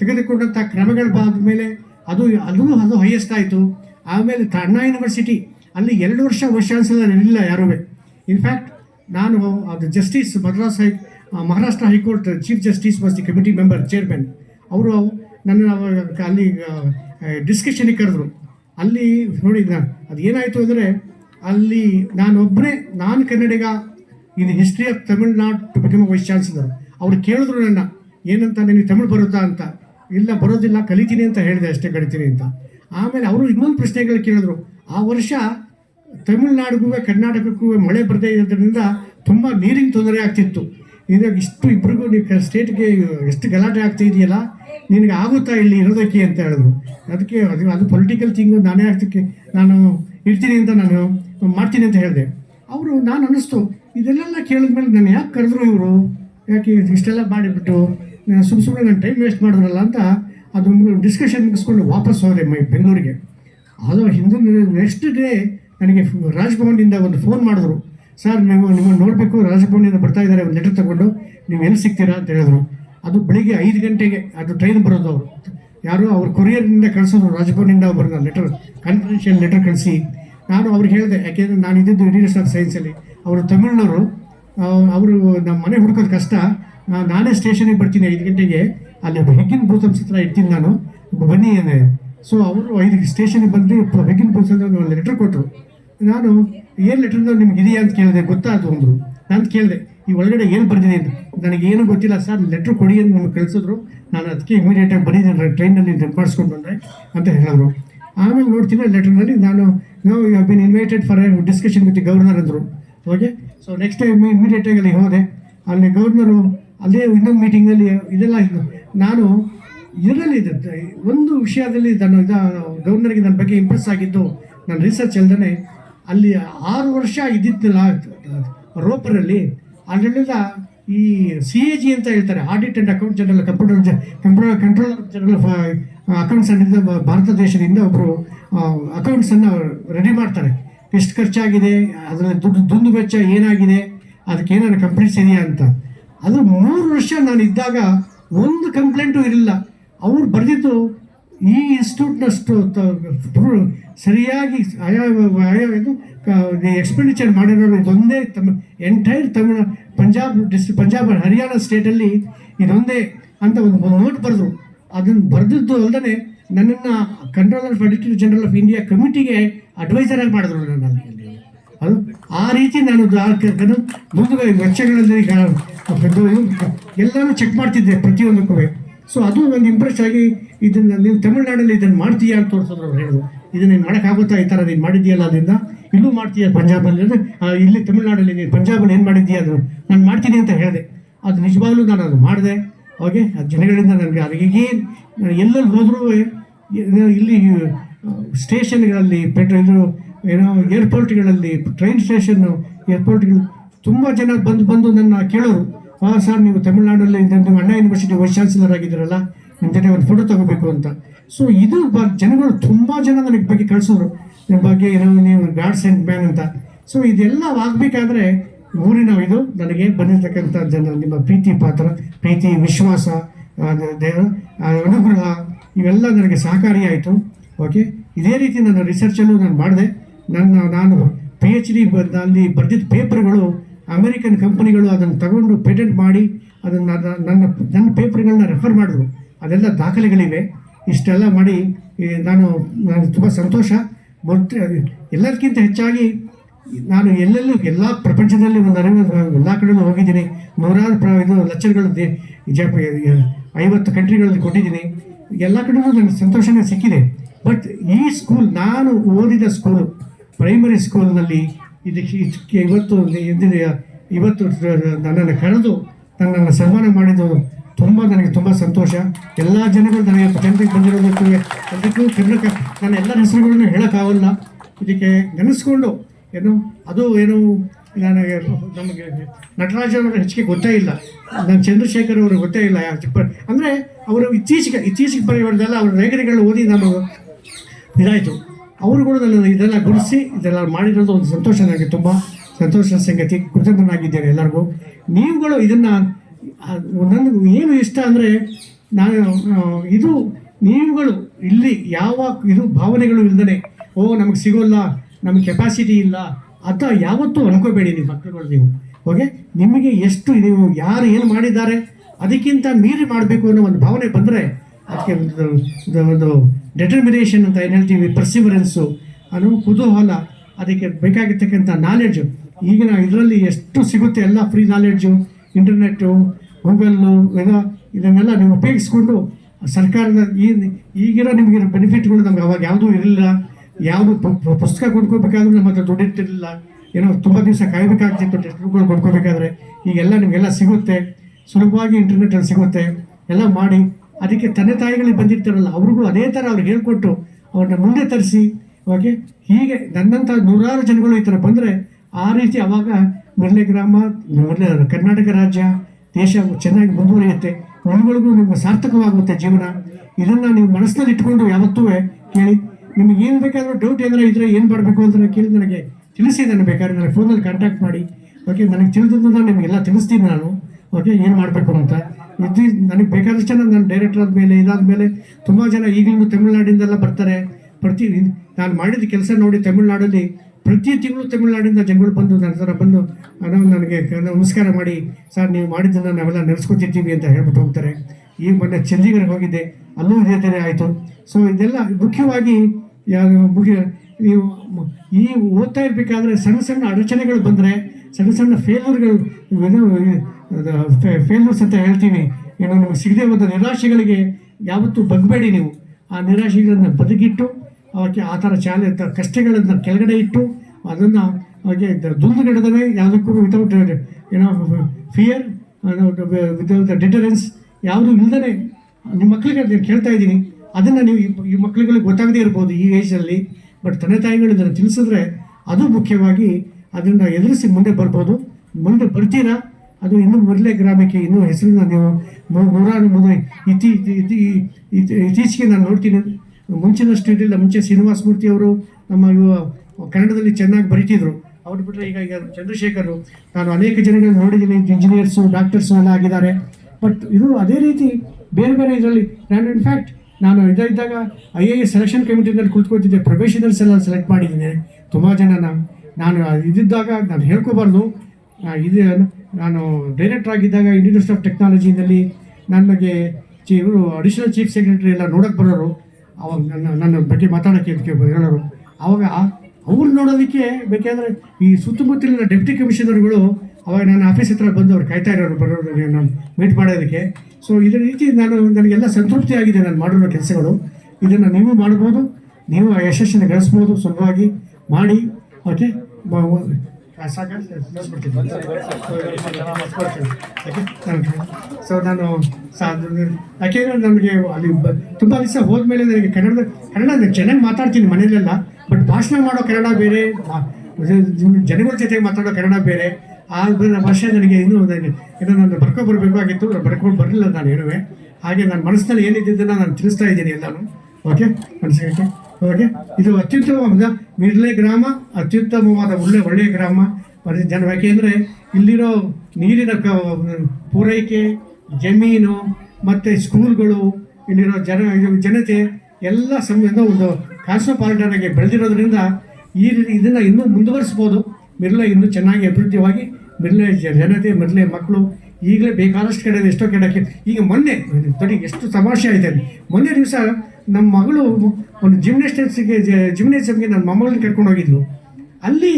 A: ತೆಗೆದುಕೊಂಡಂಥ ಕ್ರಮಗಳ ಬಾದ ಮೇಲೆ ಅದು ಅದು ಅದು ಹೈಯೆಸ್ಟ್ ಆಯಿತು. ಆಮೇಲೆ ಅಣ್ಣಾ ಯೂನಿವರ್ಸಿಟಿ ಅಲ್ಲಿ ಎರಡು ವರ್ಷ ವರ್ಷಾನ್ಸಲ್ಲಿ ಚಾನ್ಸಲರ್ ಇರಲಿಲ್ಲ ಯಾರೂ ಇನ್ಫ್ಯಾಕ್ಟ್ ನಾನು ಅದು justice Madras high, Maharashtra high court chief justice the committee member chairman ಅವರು ನನ್ನ ಅಲ್ಲಿ ಡಿಸ್ಕಷನಿಗೆ ಕರೆದ್ರು. ಅಲ್ಲಿ ನೋಡಿ ನಾನು ಅದು ಏನಾಯಿತು ಅಂದರೆ, ಅಲ್ಲಿ ನಾನು ಒಬ್ಬನೇ ನಾನು Kannadiga in history of Tamil Nadu to become vice chancellor ಅವ್ರು ಕೇಳಿದ್ರು ನನ್ನ, ಏನಂತ ನಿನಗೆ ತಮಿಳು ಬರುತ್ತಾ ಅಂತ? ಇಲ್ಲ, ಬರೋದಿಲ್ಲ, ಕಲಿತೀನಿ ಅಂತ ಹೇಳಿದೆ ಅಷ್ಟೇ, ಕಲಿತೀನಿ ಅಂತ. ಆಮೇಲೆ ಅವರು ಇನ್ನೊಂದು ಪ್ರಶ್ನೆಗಳು ಕೇಳಿದ್ರು. ಆ ವರ್ಷ ತಮಿಳ್ನಾಡಿಗೂ ಕರ್ನಾಟಕಕ್ಕೂ ಮಳೆ ಬರದೇ ಇರೋದ್ರಿಂದ ತುಂಬ ನೀರಿನ ತೊಂದರೆ ಆಗ್ತಿತ್ತು. ಇದಾಗ ಇಷ್ಟು ಇಬ್ಬರಿಗೂ ನೀವು ಸ್ಟೇಟ್ಗೆ ಎಷ್ಟು ಗಲಾಟೆ ಆಗ್ತಾ ಇದೆಯಲ್ಲ ನಿನಗೆ ಆಗುತ್ತಾ ಇಲ್ಲಿ ಇರೋದಕ್ಕೆ ಅಂತ ಹೇಳಿದ್ರು. ಅದಕ್ಕೆ ಅದು ಅದು ಪೊಲಿಟಿಕಲ್ ಥಿಂಗು ನಾನೇ ಆಗ್ತಕ್ಕೆ ನಾನು ಇರ್ತೀನಿ ಅಂತ ನಾನು ಮಾಡ್ತೀನಿ ಅಂತ ಹೇಳಿದೆ. ಅವರು, ನಾನು ಅನ್ನಿಸ್ತು ಇದೆಲ್ಲ ಕೇಳಿದ್ಮೇಲೆ ನಾನು ಯಾಕೆ ಕರೆದ್ರು ಇವರು? ಯಾಕೆ ಇಷ್ಟೆಲ್ಲ ಮಾಡಿಬಿಟ್ಟು ಸುಮ್ಮ ಸುಮ್ಮನೆ ನಾನು ಟೈಮ್ ವೇಸ್ಟ್ ಮಾಡಿದ್ರಲ್ಲ ಅಂತ ಅದು ಡಿಸ್ಕಷನ್ ಮುಗಿಸ್ಕೊಂಡು ವಾಪಸ್ ಹೋದೆ ಮೈ ಬೆಂಗಳೂರಿಗೆ. ಅದು ಹಿಂದಿನ ನೆಕ್ಸ್ಟ್ ಡೇ ನನಗೆ ರಾಜಭವನದಿಂದ ರಾಜ್ಭವನಿಂದ ಒಂದು ಫೋನ್ ಮಾಡಿದ್ರು. ಸರ್, ನೀವು ನಿಮ್ಮನ್ನು ನೋಡಬೇಕು ರಾಜಭವನಿಂದ ಬರ್ತಾ ಇದ್ದಾರೆ, ಒಂದು ಲೆಟರ್ ತಗೊಂಡು, ನೀವು ಎಲ್ಲಿ ಸಿಗ್ತೀರಾ? ಅಂತ ಹೇಳಿದ್ರು. ಅದು ಬೆಳಿಗ್ಗೆ ಐದು ಗಂಟೆಗೆ ಅದು ಟ್ರೈನ್ ಬರೋದು ಅವರು. ಯಾರು ಅವ್ರ ಕೊರಿಯರ್ನಿಂದ ಕಳಿಸೋದು ರಾಜಭವನಿಂದ ಒಬ್ಬರನ್ನ ಲೆಟರ್ ಕಾನ್ಫಿಡೆನ್ಷಿಯಲ್ ಲೆಟರ್ ಕಳಿಸಿ. ನಾನು ಅವ್ರಿಗೆ ಹೇಳಿದೆ, ಯಾಕೆಂದರೆ ನಾನು ಇದ್ದಿದ್ದು ಯೂನಿವರ್ಸಿಟಿ ಆಫ್ ಸೈನ್ಸಲ್ಲಿ ಅವರು ತಮಿಳ್ನವರು ಅವರು ನಮ್ಮ ಮನೆ ಹುಡ್ಕೋದು ಕಷ್ಟ. ನಾನೇ ಸ್ಟೇಷನಿಗೆ ಬರ್ತೀನಿ ಐದು ಗಂಟೆಗೆ. ಅಲ್ಲಿ ಹೆಗ್ಗಿನ ಬೂತ್ ಚಿತ್ರ ಇರ್ತೀನಿ ನಾನು. ಬನ್ನಿ ಅಂದೆ. ಸೊ ಅವರು ಐದು ಸ್ಟೇಷನಿಗೆ ಬಂದು ಹೆಗ್ಗಿನ ಅಂತ ಒಂದು ಲೆಟರ್ ಕೊಟ್ಟರು ನಾನು, ಏನು ಲೆಟರ್ ನಿಮ್ಗೆ ಇದೆಯಾ ಅಂತ ಕೇಳಿದೆ, ಗೊತ್ತಾ ಅದು ಅಂದರು. ನಾನು ಕೇಳಿದೆ ಈ ಒಳಗಡೆ ಏನು ಬರ್ದಿದೆ ಅಂತ? ನನಗೆ ಏನು ಗೊತ್ತಿಲ್ಲ ಸರ್ ಲೆಟ್ರ್ ಕೊಡಿ ಅಂತ ನಮ್ಗೆ ಕಳಿಸಿದ್ರು. ನಾನು ಅದಕ್ಕೆ ಇಮಿಡಿಯೇಟಾಗಿ ಬರೀತೀನಿ ಟ್ರೈನಲ್ಲಿ ಮಾಡಿಸ್ಕೊಂಡು ಬಂದೆ ಅಂತ ಹೇಳಿದ್ರು. ಆಮೇಲೆ ನೋಡ್ತೀನಿ ಲೆಟ್ರ್ನಲ್ಲಿ ನಾನು no you been invited for discussion with governor ಅಂದರು. ಓಕೆ ಸೊ ನೆಕ್ಸ್ಟ್ ಟೈಮ್ ಇಮಿಡಿಯೇಟಾಗಿ ಅಲ್ಲಿ ಹೋದೆ. ಅಲ್ಲಿ ಗವರ್ನರು ಅಲ್ಲೇ ಇನ್ನೊಂದು ಮೀಟಿಂಗಲ್ಲಿ ಇದೆಲ್ಲ ಇದು, ನಾನು ಇದರಲ್ಲಿ ಇದೆ ಒಂದು ವಿಷಯದಲ್ಲಿ ನಾನು ಇದು ಗವರ್ನರ್ಗೆ ನನ್ನ ಬಗ್ಗೆ ಇಂಪ್ರೆಸ್ ಆಗಿದ್ದು ನಾನು ರಿಸರ್ಚ್ ಅಲ್ಲದೆ ಅಲ್ಲಿ ಆರು ವರ್ಷ ಇದ್ದಿದ್ದಲ್ಲ, ರೋಪರಲ್ಲಿ ಅಲ್ಲೆಲ್ಲ ಈ ಸಿ ಎ ಜಿ ಅಂತ ಹೇಳ್ತಾರೆ audit and account general computer computer control general accounts and Bharata ದೇಶದಿಂದ ಒಬ್ಬರು ಅಕೌಂಟ್ಸನ್ನು ರೆಡಿ ಮಾಡ್ತಾರೆ. ಎಷ್ಟು ಖರ್ಚಾಗಿದೆ, ಅದರಲ್ಲಿ ದುಡ್ಡು ದುಂದು ವೆಚ್ಚ ಏನಾಗಿದೆ, ಅದಕ್ಕೆ ಏನಾದ್ರು ಕಂಪ್ಲೇಂಟ್ಸ್ ಇದೆಯಾ ಅಂತ. ಅದು ಮೂರು ವರ್ಷ ನಾನು ಇದ್ದಾಗ ಒಂದು ಕಂಪ್ಲೇಂಟು ಇರಲಿಲ್ಲ. ಅವ್ರು ಬರೆದಿದ್ದು ಈ ಇನ್ಸ್ಟಿಟ್ಯೂಟ್ನಷ್ಟು ಸರಿಯಾಗಿ ಆಯಾ ಇದು ಎಕ್ಸ್ಪೆಂಡಿಚರ್ ಮಾಡಿರೋದು ಇದೊಂದೇ ತಮ್ಮ ಎಂಟೈರ್ ತಮಿಳು ಪಂಜಾಬ್ ಡಿಸ್ಟ್ರಿಕ್ ಪಂಜಾಬ್ ಹರಿಯಾಣ ಸ್ಟೇಟಲ್ಲಿ ಇದೊಂದೇ ಅಂತ ಒಂದು ನೋಟ್ ಬರೆದ್ರು ಅದನ್ನು ಬರೆದಿದ್ದು ಅಲ್ಲದೆ ನನ್ನನ್ನು controller of auditor general of India ಕಮಿಟಿಗೆ adviser ಆಗಿ ಮಾಡಿದ್ರು ನನ್ನ ಅಲ್ಲಿ. ಅದು ಆ ರೀತಿ ನಾನು ಮುಂದೆ ವೆಚ್ಚಗಳಲ್ಲಿ ಎಲ್ಲನೂ ಚೆಕ್ ಮಾಡ್ತಿದ್ದೆ ಪ್ರತಿಯೊಂದಕ್ಕೂ ಸೊ ಅದು ಒಂದು ಇಂಪ್ರೆಸ್ ಆಗಿ ಇದನ್ನು ನೀವು ತಮಿಳ್ನಾಡಲ್ಲಿ ಇದನ್ನು ಮಾಡ್ತೀಯಾ ಅಂತ ತೋರಿಸಿದ್ರು ಅವ್ರು ಹೇಳಿದ್ರು. ಇದನ್ನ ನೀನು ಮಾಡೋಕ್ಕಾಗುತ್ತಾ? ಈ ಥರ ನೀನು ಮಾಡಿದ್ದೀಯಲ್ಲ ಅದರಿಂದ? ಇಲ್ಲೂ ಮಾಡ್ತೀಯ ಪಂಜಾಬಲ್ಲಿ? ಅಂದರೆ ಇಲ್ಲಿ ತಮಿಳ್ನಾಡಲ್ಲಿ ನೀನು ಪಂಜಾಬಲ್ಲಿ ಏನು ಮಾಡಿದ್ದೀಯ ಅದು ನಾನು ಮಾಡ್ತೀನಿ ಅಂತ ಹೇಳಿದೆ. ಅದು ನಿಜವಾಗ್ಲೂ ನಾನು ಅದು ಮಾಡಿದೆ. ಓಕೆ ಅದು ಜನಗಳಿಂದ ನನಗೆ ಅದಕ್ಕೆ ನಾನು ಎಲ್ಲೆಲ್ಲಿ ಹೋದರೂ ಇಲ್ಲಿ ಸ್ಟೇಷನ್ಗಳಲ್ಲಿ ಪೆಟ್ರೋಲ್ ಏನೋ ಏರ್ಪೋರ್ಟ್ಗಳಲ್ಲಿ ಟ್ರೈನ್ ಸ್ಟೇಷನ್ನು ಏರ್ಪೋರ್ಟ್ಗಳು ತುಂಬ ಜನ ಬಂದು ಬಂದು ನನ್ನ ಕೇಳೋರು. ಹಾಂ ಸರ್, ನೀವು ತಮಿಳ್ನಾಡಲ್ಲಿ ನಿಮ್ಮ ಅಣ್ಣಾ ಯೂನಿವರ್ಸಿಟಿ ವೈಸ್ ಚಾನ್ಸಲರ್ ಆಗಿದ್ದೀರಲ್ಲ ನಿಮ್ಮ ಜೊತೆ ಒಂದು ಫೋಟೋ ತಗೋಬೇಕು ಅಂತ. ಸೊ ಇದು ಬ, ಜನಗಳು ತುಂಬ ಜನ ನನಗೆ ಬಗ್ಗೆ ಕಳಿಸಿದ್ರು ನಿಮ್ಮ ಬಗ್ಗೆ ಏನೋ ನೀವು ಗಾಡ್ ಸೆಂಟ್ ಮ್ಯಾನ್ ಅಂತ. ಸೊ ಇದೆಲ್ಲ ಆಗಬೇಕಾದ್ರೆ ಊರಿನ ಇದು ನನಗೆ ಬಂದಿರತಕ್ಕಂಥ ಜನ, ನಿಮ್ಮ ಪ್ರೀತಿ ಪಾತ್ರ, ಪ್ರೀತಿ, ವಿಶ್ವಾಸ ದೇವ ಅನುಗ್ರಹ, ಇವೆಲ್ಲ ನನಗೆ ಸಹಕಾರಿಯಾಯಿತು ಓಕೆ ಇದೇ ರೀತಿ ನನ್ನ ರಿಸರ್ಚಲ್ಲೂ ನಾನು ಮಾಡಿದೆ. ನನ್ನ, ನಾನು ಪಿ ಎಚ್ ಡಿ ಅಲ್ಲಿ ಬರೆದಿದ್ದ ಪೇಪರ್ಗಳು ಅಮೆರಿಕನ್ ಕಂಪನಿಗಳು ಅದನ್ನು ತಗೊಂಡು ಪೇಟೆಂಟ್ ಮಾಡಿ ಅದನ್ನು ನನ್ನ ನನ್ನ ಪೇಪರ್ಗಳನ್ನ ರೆಫರ್ ಮಾಡಿದ್ರು. ಅದೆಲ್ಲ ದಾಖಲೆಗಳಿವೆ. ಇಷ್ಟೆಲ್ಲ ಮಾಡಿ ನಾನು ನನಗೆ ತುಂಬ ಸಂತೋಷ. ಮತ್ತು ಎಲ್ಲದಕ್ಕಿಂತ ಹೆಚ್ಚಾಗಿ ನಾನು ಎಲ್ಲೆಲ್ಲೂ, ಎಲ್ಲ ಪ್ರಪಂಚದಲ್ಲಿ ಒಂದು ಅರಿವು ಎಲ್ಲ ಕಡೆಯೂ ಹೋಗಿದ್ದೀನಿ. ನೂರಾರು ಪ್ರ, ಇದು ಲಕ್ಷಗಳು ಜಪ ಐವತ್ತು ಕಂಟ್ರಿಗಳಲ್ಲಿ ಕೊಟ್ಟಿದ್ದೀನಿ. ಎಲ್ಲ ಕಡೆಯೂ ನನಗೆ ಸಂತೋಷನೇ ಸಿಕ್ಕಿದೆ. ಬಟ್ ಈ ಸ್ಕೂಲ್, ನಾನು ಓದಿದ ಸ್ಕೂಲು, ಪ್ರೈಮರಿ ಸ್ಕೂಲ್ನಲ್ಲಿ ಇದಕ್ಕೆ ಇದಕ್ಕೆ ಇವತ್ತು ಎಂದಿನ ಇವತ್ತು ನನ್ನನ್ನು ಕರೆದು ನನ್ನನ್ನು ಸನ್ಮಾನ ಮಾಡಿದ್ದು ತುಂಬ ನನಗೆ ತುಂಬ ಸಂತೋಷ. ಎಲ್ಲ ಜನಗಳು ನನಗೆ ಜನರಿಗೆ ಬಂದಿರೋದಕ್ಕೆ ಅದಕ್ಕೂ ಕರ್ನಾಟಕ ನನ್ನ ಎಲ್ಲ ಹೆಸರುಗಳನ್ನು ಹೇಳೋಕ್ಕಾಗಲ್ಲ. ಇದಕ್ಕೆ ನೆನೆಸ್ಕೊಂಡು ಏನು ಅದು ಏನು ನನಗೆ ನಮಗೆ ನಟರಾಜನವರ ಹೆಚ್ಚಿಗೆ ಗೊತ್ತೇ ಇಲ್ಲ. ನಾನು ಚಂದ್ರಶೇಖರ್ ಅವರು ಗೊತ್ತೇ ಇಲ್ಲ. ಅಂದರೆ ಅವರು ಇತ್ತೀಚೆಗೆ ಇತ್ತೀಚೆಗೆ ಪರಿವಾರದಲ್ಲ ಅವರ ಲೇಖನಿಗಳನ್ನ ಓದಿ ನಾನು ಇದಾಯಿತು. ಅವರು ಕೂಡ ಇದೆಲ್ಲ ಗುರುಸಿ ಇದೆಲ್ಲ ಮಾಡಿರೋದು ಒಂದು ಸಂತೋಷ ನನಗೆ ತುಂಬ. ಸಂತೋಷ, ಸಂಗತಿ, ಕೃತಜ್ಞನಾಗಿದ್ದೇನೆ ಎಲ್ಲರಿಗೂ. ನೀವುಗಳು ಇದನ್ನು ನನಗೆ ಏನು ಇಷ್ಟ ಅಂದರೆ, ನಾನು ಇದು ನೀವುಗಳು ಇಲ್ಲಿ ಯಾವ, ಇದು ಭಾವನೆಗಳು ಇಲ್ದೇ ಓ, ನಮಗೆ ಸಿಗೋಲ್ಲ, ನಮಗೆ ಕೆಪಾಸಿಟಿ ಇಲ್ಲ, ಅಂತ ಯಾವತ್ತೂ ಅನ್ಕೋಬೇಡಿ ನಿಮ್ಮ ಮಕ್ಕಳುಗಳು ನೀವು. ಓಕೆ? ನಿಮಗೆ ಎಷ್ಟು, ನೀವು ಯಾರು ಏನು ಮಾಡಿದ್ದಾರೆ, ಅದಕ್ಕಿಂತ ಮೀರಿ ಮಾಡಬೇಕು ಅನ್ನೋ ಒಂದು ಭಾವನೆ ಬಂದರೆ, ಅದಕ್ಕೆ ಒಂದು ಡೆಟರ್ಮಿನೇಷನ್ ಅಂತ ಏನು ಹೇಳ್ತೀವಿ ಪರ್ಸಿವರೆನ್ಸು ಅನ್ನೋ ಕುತೂಹಲ ಅದಕ್ಕೆ ಬೇಕಾಗಿರ್ತಕ್ಕಂಥ ನಾಲೆಡ್ಜು ಈಗಿನ ಇದರಲ್ಲಿ ಎಷ್ಟು ಸಿಗುತ್ತೆ ಎಲ್ಲ ಫ್ರೀ ನಾಲೆಡ್ಜು ಇಂಟರ್ನೆಟ್ಟು ಗೂಗಲ್ಲು ಎಲ್ಲ ಇದನ್ನೆಲ್ಲ ನೀವು ಉಪಯೋಗಿಸ್ಕೊಂಡು ಸರ್ಕಾರದ ಈ ಈಗಿರೋ ನಿಮಗೆ ಬೆನಿಫಿಟ್ಗಳು ನಮ್ಗೆ ಅವಾಗ ಯಾವುದೂ ಇರಲಿಲ್ಲ. ಯಾವುದು ಪುಸ್ತಕ ಕೊಂಡ್ಕೋಬೇಕಾದ್ರೂ ನಮ್ಮ ಹತ್ರ ದುಡ್ಡು ಇರ್ತಿರ್ಲಿಲ್ಲ. ಏನೋ ತುಂಬ ದಿವಸ ಕಾಯಬೇಕಾಗ್ತಿತ್ತು ಟೆಕ್ಸ್ಟ್ಬುಕ್ಗಳು ಕೊಂಡ್ಕೋಬೇಕಾದ್ರೆ. ಈಗೆಲ್ಲ ನಿಮಗೆಲ್ಲ ಸಿಗುತ್ತೆ. ಸುಲಭವಾಗಿ ಇಂಟರ್ನೆಟಲ್ಲಿ ಸಿಗುತ್ತೆ. ಎಲ್ಲ ಮಾಡಿ ಅದಕ್ಕೆ ತಂದೆ ತಾಯಿಗಳಿಗೆ ಬಂದಿರ್ತಾರಲ್ಲ, ಅವ್ರಿಗೂ ಅದೇ ಥರ ಅವ್ರಿಗೆ ಹೇಳ್ಕೊಟ್ಟು ಅವ್ರನ್ನ ಮುಂದೆ ತರಿಸಿ ಓಕೆ ಹೀಗೆ ನನ್ನಂಥ ನೂರಾರು ಜನಗಳು ಈ ಥರ ಬಂದರೆ ಆ ರೀತಿ ಅವಾಗ ಮೊದಲೇ ಗ್ರಾಮ ಕರ್ನಾಟಕ ರಾಜ್ಯ, ದೇಶ ಚೆನ್ನಾಗಿ ಮುಂದುವರಿಯುತ್ತೆ. ನಿಮ್ಗಳಿಗೂ ನಿಮ್ಗೆ ಸಾರ್ಥಕವಾಗುತ್ತೆ ಜೀವನ. ಇದನ್ನು ನೀವು ಮನಸ್ಸಿನಲ್ಲಿ ಇಟ್ಕೊಂಡು ಯಾವತ್ತೂ ಕೇಳಿ, ನಿಮಗೆ ಏನು ಬೇಕಾದರೂ ಡೌಟ್ ಏನಾರ ಇದ್ದರೆ ಏನು ಮಾಡಬೇಕು ಅಂತ ಕೇಳಿ ನನಗೆ ತಿಳಿಸಿ ನಾನು ಬೇಕಾದ್ರೆ ನನಗೆ ಫೋನಲ್ಲಿ ಕಾಂಟ್ಯಾಕ್ಟ್ ಮಾಡಿ. ಓಕೆ, ನನಗೆ ತಿಳಿದದ್ದನ್ನು ನಿಮಗೆಲ್ಲ ತಿಳಿಸ್ತೀನಿ ನಾನು. ಓಕೆ, ಏನು ಮಾಡಬೇಕು ಅಂತ. ಇದು ನನಗೆ ಬೇಕಾದಷ್ಟು ಜನ ನಾನು ಡೈರೆಕ್ಟರ್ ಆದಮೇಲೆ, ಇದಾದಮೇಲೆ ತುಂಬ ಜನ ಈಗಲೂ ತಮಿಳ್ನಾಡಿಂದೆಲ್ಲ ಬರ್ತಾರೆ. ಪ್ರತಿ ನಾನು ಮಾಡಿದ ಕೆಲಸ ನೋಡಿ ತಮಿಳ್ನಾಡಲ್ಲಿ ಪ್ರತಿ ತಿಂಗಳು ತಮಿಳ್ನಾಡಿಂದ ಜನಗಳು ಬಂದು ನನ್ನ ಥರ ಬಂದು ನಾನು ನನಗೆ ನಮಸ್ಕಾರ ಮಾಡಿ. ಸರ್, ನೀವು ಮಾಡಿದ್ದನ್ನು ನಾವೆಲ್ಲ ನೆನೆಸ್ಕೊತಿರ್ತೀವಿ ಅಂತ ಹೇಳ್ಬಿಟ್ಟು ಹೋಗ್ತಾರೆ. ಈಗ ಮೊನ್ನೆ ಚಂಡೀಗಢ ಹೋಗಿದ್ದೆ. ಅಲ್ಲೂ ಇದೇ ಥರ ಆಯಿತು. ಸೊ ಇದೆಲ್ಲ ಮುಖ್ಯವಾಗಿ ಯಾವ ಮುಖ್ಯ, ನೀವು ಈ ಓದ್ತಾ ಇರಬೇಕಾದ್ರೆ ಸಣ್ಣ ಸಣ್ಣ ಅಡಚಣೆಗಳು ಬಂದರೆ, ಸಣ್ಣ ಸಣ್ಣ ಫೇಲ್ಯೂರ್ಗಳು ಫೇಲ್ಯೂರ್ಸ್ ಅಂತ ಹೇಳ್ತೀವಿ ಏನೋ ನಿಮಗೆ ಸಿಗದೆ ಹೋದ ನಿರಾಶೆಗಳಿಗೆ ಯಾವತ್ತೂ ಬಗ್ಬೇಡಿ ನೀವು. ಆ ನಿರಾಶೆಗಳನ್ನು ಬದುಕಿಟ್ಟು ಅವಕ್ಕೆ ಆ ಥರ ಚಾಲೆ ಕಷ್ಟಗಳನ್ನು ಕೆಳಗಡೆ ಇಟ್ಟು, ಅದನ್ನು ಅವಕ್ಕೆ ದುಂದುಗಡದೇ ಯಾವುದಕ್ಕೂ ವಿತೌಟ್ ಏನೋ ಫಿಯರ್ ವಿತೌಟ್ ಡಿಟರೆನ್ಸ್ ಯಾವುದೂ ಇಲ್ಲದೇ ನಿಮ್ಮ ಮಕ್ಕಳಿಗೆ ಕೇಳ್ತಾ ಇದ್ದೀನಿ. ಅದನ್ನು ನೀವು ಈ ಮಕ್ಕಳುಗಳಿಗೆ ಗೊತ್ತಾಗದೇ ಇರ್ಬೋದು ಈ ಏಜಲ್ಲಿ ಬಟ್ ತಂದೆ ತಾಯಿಗಳು ಇದನ್ನು ತಿಳಿಸಿದ್ರೆ ಅದು ಮುಖ್ಯವಾಗಿ ಅದನ್ನು ಎದುರಿಸಿ ಮುಂದೆ ಬರ್ಬೋದು. ಮುಂದೆ ಬರ್ತೀರಾ? ಅದು ಇನ್ನೂ ಮೊದಲೇ ಗ್ರಾಮಕ್ಕೆ, ಇನ್ನೂ ಹೆಸರಿನ ನೀವು ನೂರಾರು ಮುಂದೆ ಇತಿ ಇತ್ತೀ- ಇತ್ತೀ- ಇತ್ತೀಚೆಗೆ ನಾನು ನೋಡ್ತೀನಿ. ಮುಂಚಿನಷ್ಟು ಇರಲಿಲ್ಲ ಮುಂಚೆ ಶ್ರೀನಿವಾಸ ಮೂರ್ತಿ ಅವರು ನಮ್ಮ ಕನ್ನಡದಲ್ಲಿ ಚೆನ್ನಾಗಿ ಬರಿತಿದ್ರು. ಅವ್ರು ಬಿಟ್ಟರೆ ಈಗ ಈಗ ಚಂದ್ರಶೇಖರ್, ನಾನು ಅನೇಕ ಜನಗಳನ್ನ ನೋಡಿದ್ದೀನಿ. ಇಂಜಿನಿಯರ್ಸು, ಡಾಕ್ಟರ್ಸು ಎಲ್ಲ ಆಗಿದ್ದಾರೆ. ಬಟ್ ಇದು ಅದೇ ರೀತಿ ಬೇರೆ ಬೇರೆ ಇದರಲ್ಲಿ, ನಾನು ಇನ್ಫ್ಯಾಕ್ಟ್ ನಾನು ಇದ್ದಾಗ ಐ ಎ ಸೆಲೆಕ್ಷನ್ ಕಮಿಟಿನಲ್ಲಿ ಕೂತ್ಕೊತಿದ್ದೆ ಪ್ರೊಫೆಷನಲ್ಸ್ ಎಲ್ಲ ಸೆಲೆಕ್ಟ್ ಮಾಡಿದ್ದೀನಿ. ತುಂಬ ಜನ ನಾನು ಇದ್ದಿದ್ದಾಗ ನಾನು ಹೇಳ್ಕೊಬಾರ್ದು. ಇದು ನಾನು ಡೈರೆಕ್ಟರ್ ಆಗಿದ್ದಾಗ ಇನ್ಸ್ಟಿಟ್ಯೂಟ್ ಆಫ್ ಟೆಕ್ನಾಲಜಿನಲ್ಲಿ ನನಗೆ ಇವರು ಅಡಿಷನಲ್ ಚೀಫ್ ಸೆಕ್ರೆಟರಿ ಎಲ್ಲ ನೋಡಕ್ಕೆ ಬರೋರು. ಅವಾಗ ನನ್ನ ನನ್ನ ಬಗ್ಗೆ ಮಾತಾಡೋಕ್ಕೆ ಹೇಳೋರು. ಅವಾಗ ಅವ್ರು ನೋಡೋದಕ್ಕೆ ಬೇಕಾದರೆ ಈ ಸುತ್ತಮುತ್ತಲಿನ ಡೆಪ್ಟಿ ಕಮಿಷನರ್ಗಳು ಅವಾಗ ನನ್ನ ಆಫೀಸ್ ಹತ್ರ ಬಂದು ಅವ್ರು ಕಾಯ್ತಾ ಇರೋರು, ಬರೋರು ನಾನು ಮೀಟ್ ಮಾಡೋದಕ್ಕೆ. ಸೊ ಇದೇ ರೀತಿ ನಾನು ನನಗೆಲ್ಲ ಸಂತೃಪ್ತಿ ಆಗಿದೆ ನಾನು ಮಾಡಿರೋ ಕೆಲಸಗಳು. ಇದನ್ನು ನೀವು ಮಾಡ್ಬೋದು, ನೀವು ಯಶಸ್ಸನ್ನು ಗಳಿಸ್ಬೋದು ಸುಲಭವಾಗಿ ಮಾಡಿ. ಓಕೆ ಸಾಕ ಸೊ ನಾನು ಯಾಕೆಂದ್ರೆ ನನಗೆ ಅಲ್ಲಿ ತುಂಬ ದಿವಸ ಹೋದ್ಮೇಲೆ ನನಗೆ ಕನ್ನಡದ ಕನ್ನಡ ನಾನು ಚೆನ್ನಾಗಿ ಮಾತಾಡ್ತೀನಿ ಮನೆಯಲ್ಲೆಲ್ಲ ಬಟ್ ಭಾಷಣ ಮಾಡೋ ಕನ್ನಡ ಬೇರೆ ಜನಗಳ ಜೊತೆ ಮಾತಾಡೋ ಕನ್ನಡ ಬೇರೆ. ಆ ಭಾಷೆ ನನಗೆ ಇನ್ನೂ ನನಗೆ ಏನೋ ನಾನು ಬರ್ಕೊ ಬರಬೇಕಾಗಿತ್ತು ಬರ್ಕೊಂಡು ಬರಲಿಲ್ಲ ನಾನು ಹೇಳುವೆ. ಹಾಗೆ ನನ್ನ ಮನಸ್ಸಿನಲ್ಲಿ ಏನಿದ್ದನ್ನು ನಾನು ತಿಳಿಸ್ತಾ ಇದ್ದೀನಿ ಎಲ್ಲನೂ. ಓಕೆ ಮನಸ್ಸಿಗೆ ಓಕೆ ಇದು ಅತ್ಯುತ್ತಮವಾದ ಮಿರ್ಲೆ ಗ್ರಾಮ, ಅತ್ಯುತ್ತಮವಾದ ಒಳ್ಳೆ ಒಳ್ಳೆಯ ಗ್ರಾಮ ಜನ ಜನ ಯಾಕೆಂದರೆ ಇಲ್ಲಿರೋ ನೀರಿನ ಕ, ಪೂರೈಕೆ, ಜಮೀನು, ಮತ್ತು ಸ್ಕೂಲ್ಗಳು ಇಲ್ಲಿರೋ ಜನ ಇದು ಜನತೆ ಎಲ್ಲ ಸಂಬಂಧ ಒಂದು ಕಾಸ್ಮೋಪಾಲಿಟನಾಗಿ ಬೆಳೆದಿರೋದ್ರಿಂದ ಈ ರೀತಿ ಇದನ್ನು ಇನ್ನೂ ಮುಂದುವರಿಸ್ಬೋದು ಮಿರ್ಲೆ ಇನ್ನೂ ಚೆನ್ನಾಗಿ ಅಭಿವೃದ್ಧಿವಾಗಿ ಮಿರ್ಲೆ ಜನತೆ ಮಿರ್ಲೆ ಮಕ್ಕಳು ಈಗಲೇ ಬೇಕಾದಷ್ಟು ಕಡೆ ಎಷ್ಟೋ ಕಡೆ ಈಗ ಮೊನ್ನೆ, ನೋಡಿ ಎಷ್ಟು ತಮಾಷೆ ಅದು. ಮೊನ್ನೆ ದಿವಸ ನಮ್ಮ ಮಗಳು ಒಂದು ಜಿಮ್ನಾಸ್ಟಿಕ್ಸ್ಗೆ ಜಿಮ್ನೇಸಿಯಮ್ಗೆ ನನ್ನ ಮೊಮ್ಮಗಳನ್ನ ಕರ್ಕೊಂಡು ಹೋಗಿದ್ಲು. ಅಲ್ಲಿ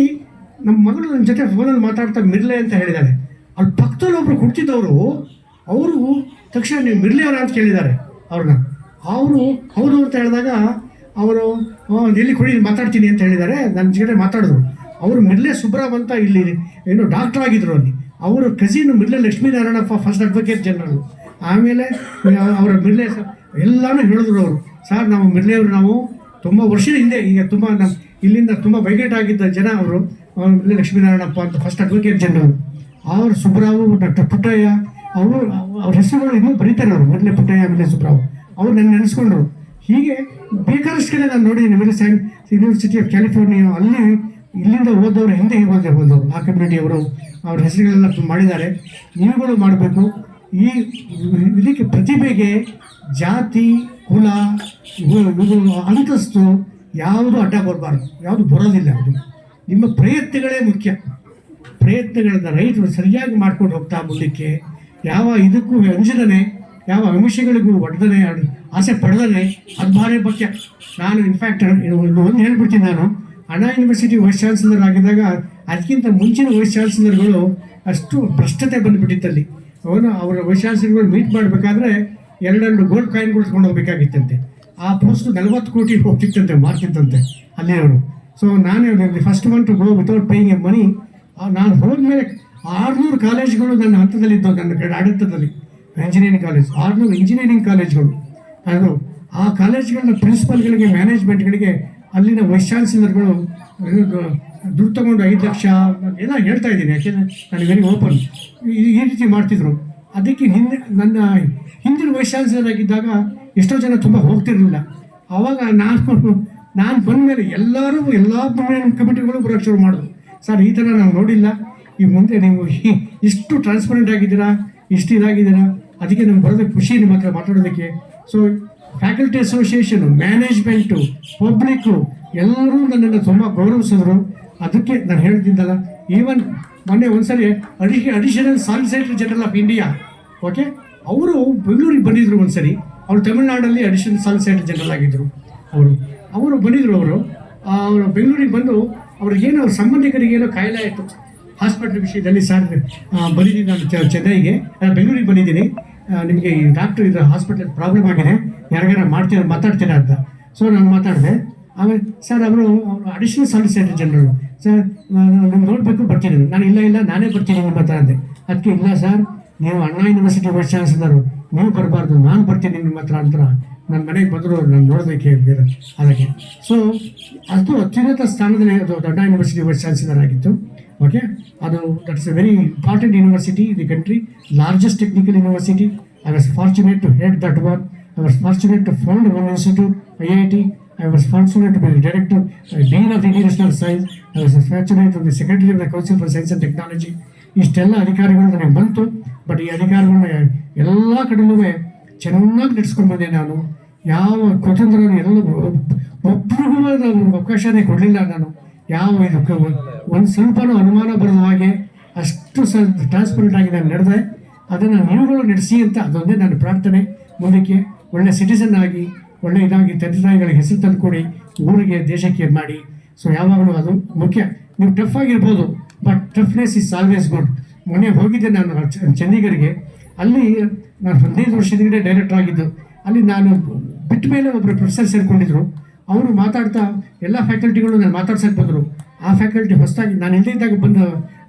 A: ನಮ್ಮ ಮಗಳು ನನ್ನ ಜೊತೆ ಫೋನಲ್ಲಿ ಮಾತಾಡ್ತಾ ಮಿರ್ಲೆ ಅಂತ ಹೇಳಿದ್ದಾರೆ ಅಲ್ಲಿ ಪಕ್ಕದಲ್ಲಿ ಒಬ್ರು ಕುಡ್ತಿದ್ದವರು ಅವರು ತಕ್ಷಣ ನೀವು ಮಿರ್ಲೆ ಅವರ ಅಂತ ಕೇಳಿದ್ದಾರೆ ಅವ್ರನ್ನ ಅವರು ಹೌದು ಅಂತ ಹೇಳಿದಾಗ ಅವರು ಎಲ್ಲಿ ಕುಡಿ ಮಾತಾಡ್ತೀನಿ ಅಂತ ಹೇಳಿದ್ದಾರೆ ನನ್ನ ಜೊತೆ ಮಾತಾಡಿದ್ರು. ಅವರು ಮಿರ್ಲೆ ಸುಬ್ರಾಮ್ ಅಂತ ಇಲ್ಲಿ ಏನು ಡಾಕ್ಟರ್ ಆಗಿದ್ರು ಅಲ್ಲಿ. ಅವರು cousin Mirle Lakshminarayanappa first advocate general ಆಮೇಲೆ ಅವರ ಮಿರ್ಲೆ ಎಲ್ಲಾನು ಹೇಳಿದ್ರು ಅವರು. ಸರ್ ನಾವು ಮಿರ್ಲೆಯವರು ನಾವು ತುಂಬ ವರ್ಷದ ಹಿಂದೆ ಈಗ ತುಂಬ ನಮ್ಮ ಇಲ್ಲಿಂದ ತುಂಬ ಬೈಗೇಟ್ ಆಗಿದ್ದ ಜನ ಅವರು ಲಕ್ಷ್ಮೀನಾರಾಯಣಪ್ಪ ಅಂತ ಫಸ್ಟ್ ಅಡ್ವೊಕೇಟ್ ಜನರು. ಅವರು ಸುಬ್ರಾವು ಡಾಕ್ಟರ್ ಪುಟ್ಟಯ್ಯ, ಅವರು ಅವ್ರ ಹೆಸರುಗಳು ಇನ್ನೂ ಬರೀತಾರೆ ಅವರು, ಮಿರ್ಲಿ ಪುಟ್ಟಯ್ಯ, ಮಿರ್ಲಿ ಸುಬ್ರಾವು. ಅವ್ರು ನನ್ನ ನೆನೆಸ್ಕೊಂಡ್ರು. ಹೀಗೆ ಬೇಕಾದಷ್ಟು ಕಡೆ ನಾನು ನೋಡಿದ್ದೀನಿ, Mirle sign university of California ಅಲ್ಲಿ ಇಲ್ಲಿಂದ ಓದೋರು ಹಿಂದೆ ಓದೇ ಹೋದವರು, ಆ ಕಮ್ಯುನಿಟಿಯವರು ಅವ್ರ. ಹೆಸರುಗಳೆಲ್ಲ ಮಾಡಿದ್ದಾರೆ. ನೀವುಗಳು ಮಾಡಬೇಕು. ಈ ಇದಕ್ಕೆ ಪ್ರತಿಭೆಗೆ ಜಾತಿ ಇವು ಅಂತಸ್ತು ಯಾವುದು ಅಡ್ಡ ಬರಬಾರ್ದು, ಯಾವುದು ಬರೋದಿಲ್ಲ ಅದು. ನಿಮ್ಮ ಪ್ರಯತ್ನಗಳೇ ಮುಖ್ಯ. ಪ್ರಯತ್ನಗಳನ್ನ ರೈತರು ಸರಿಯಾಗಿ ಮಾಡ್ಕೊಂಡು ಹೋಗ್ತಾ ಮುಂದಕ್ಕೆ, ಯಾವ ಇದಕ್ಕೂ ಅಂಜದನೆ, ಯಾವ ಅಂಶಗಳಿಗೂ ಒಡ್ದನೆ ಆಸೆ ಪಡೆದನೆ, ಅದು ಭಾರಿ ಮುಖ್ಯ. ನಾನು ಇನ್ಫ್ಯಾಕ್ಟ್ ಒಂದು ಹೇಳ್ಬಿಡ್ತೀನಿ ನಾನು. ಅಣ್ಣಾ ಯೂನಿವರ್ಸಿಟಿ ವೈಸ್ ಚಾನ್ಸಲರ್ ಆಗಿದ್ದಾಗ ಅದಕ್ಕಿಂತ ಮುಂಚಿನ ವೈಸ್ ಚಾನ್ಸಲರ್ಗಳು ಅಷ್ಟು ಭ್ರಷ್ಟತೆ ಬಂದುಬಿಟ್ಟಿತ್ತಲ್ಲಿ. ಅವನು, ಅವರ ವೈಸ್ ಚಾನ್ಸಲರ್ಗಳು ಮೀಟ್ ಮಾಡಬೇಕಾದ್ರೆ ಎರಡೆರಡು ಗೋಲ್ಡ್ ಕಾಯಿನ್ ತೊಗೊಂಡು ಹೋಗ್ಬೇಕಾಗಿತ್ತಂತೆ. ಆ ಪೋಸ್ಟ್ ನಲವತ್ತು ಕೋಟಿ ಹೋಗ್ತಿತ್ತಂತೆ ಮಾರ್ತಿತ್ತಂತೆ ಅಲ್ಲಿಯವರು ಸೊ ನಾನೇ first one to go without paying a money ನಾನು ಹೋದ್ಮೇಲೆ ಆರುನೂರು ಕಾಲೇಜ್ಗಳು ನನ್ನ ಹಂತದಲ್ಲಿದ್ದವು ನನ್ನ ಆಡಳಿತದಲ್ಲಿ. ಇಂಜಿನಿಯರಿಂಗ್ ಕಾಲೇಜ್ ಆರುನೂರು ಇಂಜಿನಿಯರಿಂಗ್ ಕಾಲೇಜ್ಗಳು ಅದು ಆ ಕಾಲೇಜ್ಗಳನ್ನ ಪ್ರಿನ್ಸಿಪಲ್ಗಳಿಗೆ ಮ್ಯಾನೇಜ್ಮೆಂಟ್ಗಳಿಗೆ ಅಲ್ಲಿನ ವೈಸ್ ಚಾನ್ಸಲರ್ಗಳು ದುಡ್ಡು ತಗೊಂಡು ಐದು ಲಕ್ಷ, ಎಲ್ಲ ಹೇಳ್ತಾ ಇದ್ದೀನಿ, ಯಾಕೆಂದರೆ ನಾನು ವೆರಿ ಓಪನ್ ಈ ರೀತಿ ಮಾಡ್ತಿದ್ರು. ಅದಕ್ಕೆ ಹಿಂದೆ ನನ್ನ ಹಿಂದಿನ ಆಗಿದ್ದಾಗ ಎಷ್ಟೋ ಜನ ತುಂಬ ಹೋಗ್ತಿರಲಿಲ್ಲ. ಆವಾಗ ನಾನು ನಾನು ಬಂದ ಮೇಲೆ ಎಲ್ಲರೂ ಎಲ್ಲ ಕಮಿಟಿಗಳು ಬರೋಕ್ಕೆ ಶುರು ಮಾಡಿದ್ರು. ಸರ್, ಈ ಥರ ನಾವು ನೋಡಿಲ್ಲ. ಈ ಮುಂದೆ ನೀವು ಇಷ್ಟು ಟ್ರಾನ್ಸ್ಪರೆಂಟ್ ಆಗಿದ್ದೀರಾ, ಇಷ್ಟು ಇದಾಗಿದ್ದೀರಾ, ಅದಕ್ಕೆ ನಮ್ಗೆ ಬರೋದಕ್ಕೆ ಖುಷಿ ನಿಮ್ಮ ಹತ್ರ ಮಾತಾಡೋದಕ್ಕೆ. So faculty association management public ಎಲ್ಲರೂ ನನ್ನನ್ನು ತುಂಬ ಗೌರವಿಸಿದ್ರು. ಅದಕ್ಕೆ ನಾನು ಹೇಳ್ತಿದ್ದಲ್ಲ ಈವನ್ ಮೊನ್ನೆ ಒಂದ್ಸರಿ ಅಡಿ additional solicitor general of India okay ಅವರು ಬೆಂಗಳೂರಿಗೆ ಬಂದಿದ್ರು ಒಂದ್ಸರಿ. ಅವರು ತಮಿಳ್ನಾಡಲ್ಲಿ ಅಡಿಷನಲ್ ಸಾಲಿಸಿಟರ್ ಜನರಲ್ ಆಗಿದ್ದರು ಅವರು. ಅವರು ಬಂದಿದ್ರು ಅವರು. ಅವರು ಬೆಂಗಳೂರಿಗೆ ಬಂದು ಅವ್ರಿಗೇನೋ ಅವ್ರ ಸಂಬಂಧಿಕರಿಗೆ ಏನೋ ಕಾಯಿಲೆ ಆಯಿತು. ಹಾಸ್ಪಿಟ್ಲ್ ವಿಷಯದಲ್ಲಿ ಸರ್ ಬಂದಿದ್ದೀನಿ ನಾನು ಚೆನ್ನೈಗೆ. ನಾನು ಬೆಂಗಳೂರಿಗೆ ಬಂದಿದ್ದೀನಿ. ನಿಮಗೆ ಈ ಡಾಕ್ಟ್ರ್ ಇದು ಹಾಸ್ಪಿಟಲ್ ಪ್ರಾಬ್ಲಮ್ ಆಗಿದೆ. ಯಾರಿಗಾರ ಮಾಡ್ತೀನಿ ಮಾತಾಡ್ತೀರಾ ಅಂತ. ಸೊ ನಾನು ಮಾತಾಡಿದೆ. ಆಮೇಲೆ, ಸರ್, ಅವರು ಅಡಿಷನಲ್ ಸಾಲಿಸಿಟರ್ ಜನರಲ್ ಸರ್ ನಿಮ್ಗೆ ನೋಡಬೇಕು ಬರ್ತೀನಿ ನಾನು. ಇಲ್ಲ ಇಲ್ಲ, ನಾನೇ ಬರ್ತೀನಿ ನಿಮ್ಮ ಹತ್ರ ಅಂದೆ. ಅದಕ್ಕೆ ಇಲ್ಲ ಸರ್, ನೀವು ಅಣ್ಣ ಯೂನಿವರ್ಸಿಟಿ ವೈಸ್ ಚಾನ್ಸಲರು ನೀವು ಬರಬಾರ್ದು, ನಾನು ಬರ್ತೀನಿ ನಿಮ್ಮ ಹತ್ರ ಅಂತ ನನ್ನ ಮನೆಗೆ ಬಂದರು, ನಾನು ನೋಡೋದಕ್ಕೆ ಬೇರೆ. ಅದಕ್ಕೆ. ಸೊ ಅದು ಅತ್ಯುನ್ನತ ಸ್ಥಾನದಲ್ಲಿ ಅದು ದೊಡ್ಡ ಯೂನಿವರ್ಸಿಟಿ ವೈಸ್ ಚಾನ್ಸಲರ್ ಆಗಿತ್ತು ಓಕೆ ಅದು that's a very important university the country largest technical university I was fortunate to head that work I was fortunate to found one institute I I T I was fortunate to be the director, uh, dean of the International Science. I was fortunate to be secretary of the Council for Science and Technology. ಇಷ್ಟೆಲ್ಲ ಅಧಿಕಾರಿಗಳು ನನಗೆ ಬಂತು but ಈ ಅಧಿಕಾರಗಳನ್ನ ಎಲ್ಲ ಕಡೆಯಲ್ಲೂ ಚೆನ್ನಾಗಿ ನಡೆಸ್ಕೊಂಡು ಬಂದೆ ನಾನು ಯಾವ ಕುತಂತ್ರನು ಎಲ್ಲ ಒಬ್ರಿಗೂ ನಾನು ಅವಕಾಶನೇ ಕೊಡಲಿಲ್ಲ ನಾನು ಯಾವ ಇದಕ್ಕೆ ಒಂದು ಸ್ವಲ್ಪನೂ ಅನುಮಾನ ಬರದ ಹಾಗೆ ಅಷ್ಟು ಸ ಟ್ರಾನ್ಸ್ಪರೆಂಟ್ ಆಗಿ ನಾನು ನಡೆದೆ ಅದನ್ನು ನೀವುಗಳು ನಡೆಸಿ ಅಂತ ಅದೊಂದೇ ನಾನು ಪ್ರಾರ್ಥನೆ ಮುಂದಕ್ಕೆ ಒಳ್ಳೆ ಸಿಟಿಸನ್ ಆಗಿ ಒಳ್ಳೆ ಇದಾಗಿ ತಂದೆ ತಾಯಿಗಳಿಗೆ ಹೆಸರು ತಂದುಕೊಡಿ, ಊರಿಗೆ ದೇಶಕ್ಕೆ ಮಾಡಿ. ಸೊ ಯಾವಾಗಲೂ ಅದು ಮುಖ್ಯ. ನೀವು ಟಫ್ ಆಗಿರ್ಬೋದು but toughness is always good ಮೊನ್ನೆ ಹೋಗಿದ್ದೆ ನಾನು ಚಂದಿಗರಿಗೆ ಅಲ್ಲಿ ನಾನು ಹದಿನೈದು ವರ್ಷದಿಂದ ಡೈರೆಕ್ಟರ್ ಆಗಿದ್ದು. ಅಲ್ಲಿ ನಾನು ಬಿಟ್ಟ ಮೇಲೆ ಒಬ್ಬರು ಪ್ರೊಫೆಸರ್ ಸೇರಿಕೊಂಡಿದ್ರು. ಅವರು ಮಾತಾಡ್ತಾ, ಎಲ್ಲ ಫ್ಯಾಕಲ್ಟಿಗಳು ನಾನು ಮಾತಾಡ್ಸಕ್ಕೆ ಬಂದರು. ಆ ಫ್ಯಾಕಲ್ಟಿ ಹೊಸದಾಗಿ, ನಾನು ಇಲ್ಲಿದ್ದಾಗ ಬಂದು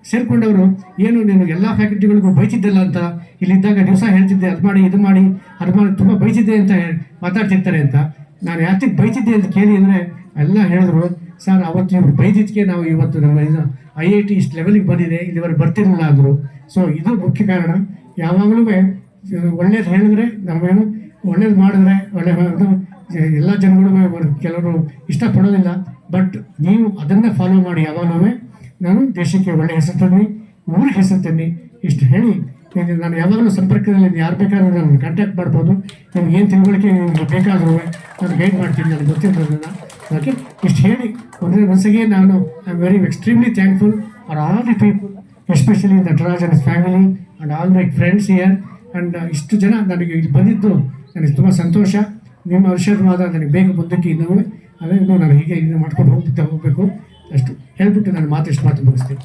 A: ಸೇರಿಕೊಂಡವರು, ಏನು, ನೀನು ಎಲ್ಲ ಫ್ಯಾಕಲ್ಟಿಗಳಿಗೂ ಬೈತಿದ್ದಲ್ಲ ಅಂತ ಇಲ್ಲಿದ್ದಾಗ ದಿವಸ ಹೇಳ್ತಿದ್ದೆ, ಅದು ಮಾಡಿ, ಇದು ಮಾಡಿ, ಅದು ಮಾಡಿ, ತುಂಬ ಬೈತಿದ್ದೆ ಅಂತ ಮಾತಾಡ್ತಿರ್ತಾರೆ ಅಂತ. ನಾನು ಯಾತಕ್ಕೆ ಬೈತಿದ್ದೆ ಅಂತ ಕೇಳಿ ಅಂದರೆ ಎಲ್ಲ ಹೇಳಿದ್ರು, ಸರ್, ಅವತ್ತು ಇವ್ರು ಬೈದಿದ್ದಕ್ಕೆ ನಾವು ಇವತ್ತು ನಮ್ಮ ಇದು ಐ ಐ ಟಿ ಇಷ್ಟು ಲೆವೆಲಿಗೆ ಬಂದಿದೆ, ಇಲ್ಲಿವರೆಗೆ ಬರ್ತಿರಲಿಲ್ಲ ಅಂದರು. ಸೊ ಇದು ಮುಖ್ಯ ಕಾರಣ. ಯಾವಾಗಲೂ ಒಳ್ಳೇದು ಹೇಳಿದ್ರೆ ನಾವೇನು ಒಳ್ಳೇದು ಮಾಡಿದ್ರೆ ಒಳ್ಳೆ ಎಲ್ಲ ಜನಗಳು ಕೆಲವರು ಇಷ್ಟಪಡೋದಿಲ್ಲ. ಬಟ್ ನೀವು ಅದನ್ನೇ ಫಾಲೋ ಮಾಡಿ, ಯಾವಾಗಲೂ ನಾನು ದೇಶಕ್ಕೆ ಒಳ್ಳೆಯ ಹೆಸರು ತನ್ನಿ ಊರಿಗೆ ಹೆಸರು ತನ್ನಿ ಇಷ್ಟು ಹೇಳಿ ನಾನು ಯಾವಾಗಲೂ ಸಂಪರ್ಕದಲ್ಲಿ ಯಾರು ಬೇಕಾದ್ರೂ ನಾನು ಕಾಂಟ್ಯಾಕ್ಟ್ ಮಾಡ್ಬೋದು. ನಿಮ್ಗೆ ಏನು ತಿಳುವಳಿಕೆ ನಿಮ್ಗೆ ಬೇಕಾದರೂ ನಾನು ಗೈಡ್ ಮಾಡ್ತೀನಿ, ನನಗೆ ಗೊತ್ತಿರೋದನ್ನ. ಓಕೆ ಇಷ್ಟು ಹೇಳಿ ಒಂದೇ ಮನಸ್ಸಿಗೆ ನಾನು I am very extremely thankful for all the people especially Nataraj and family and all my friends year and ಇಷ್ಟು ಜನ ನನಗೆ ಇಲ್ಲಿ ಬಂದಿದ್ದು ನನಗೆ ತುಂಬ ಸಂತೋಷ. ನಿಮ್ಮ ಆಶೀರ್ವಾದ ನನಗೆ ಬೇಗ ಮುಂದಕ್ಕೆ ಇನ್ನೂ, ಅದೇ ಇನ್ನೂ ನಾನು ಹೀಗೆ ಇದು ಮಾಡ್ಕೊಂಡು ಹೋಗ್ತಾ ಹೋಗಬೇಕು. ಅಷ್ಟು. ಹೇಳ್ಬಿಟ್ಟು ನಾನು ಮಾತು ಇಷ್ಟು ಮಾತು ಮುಗಿಸ್ತೀನಿ.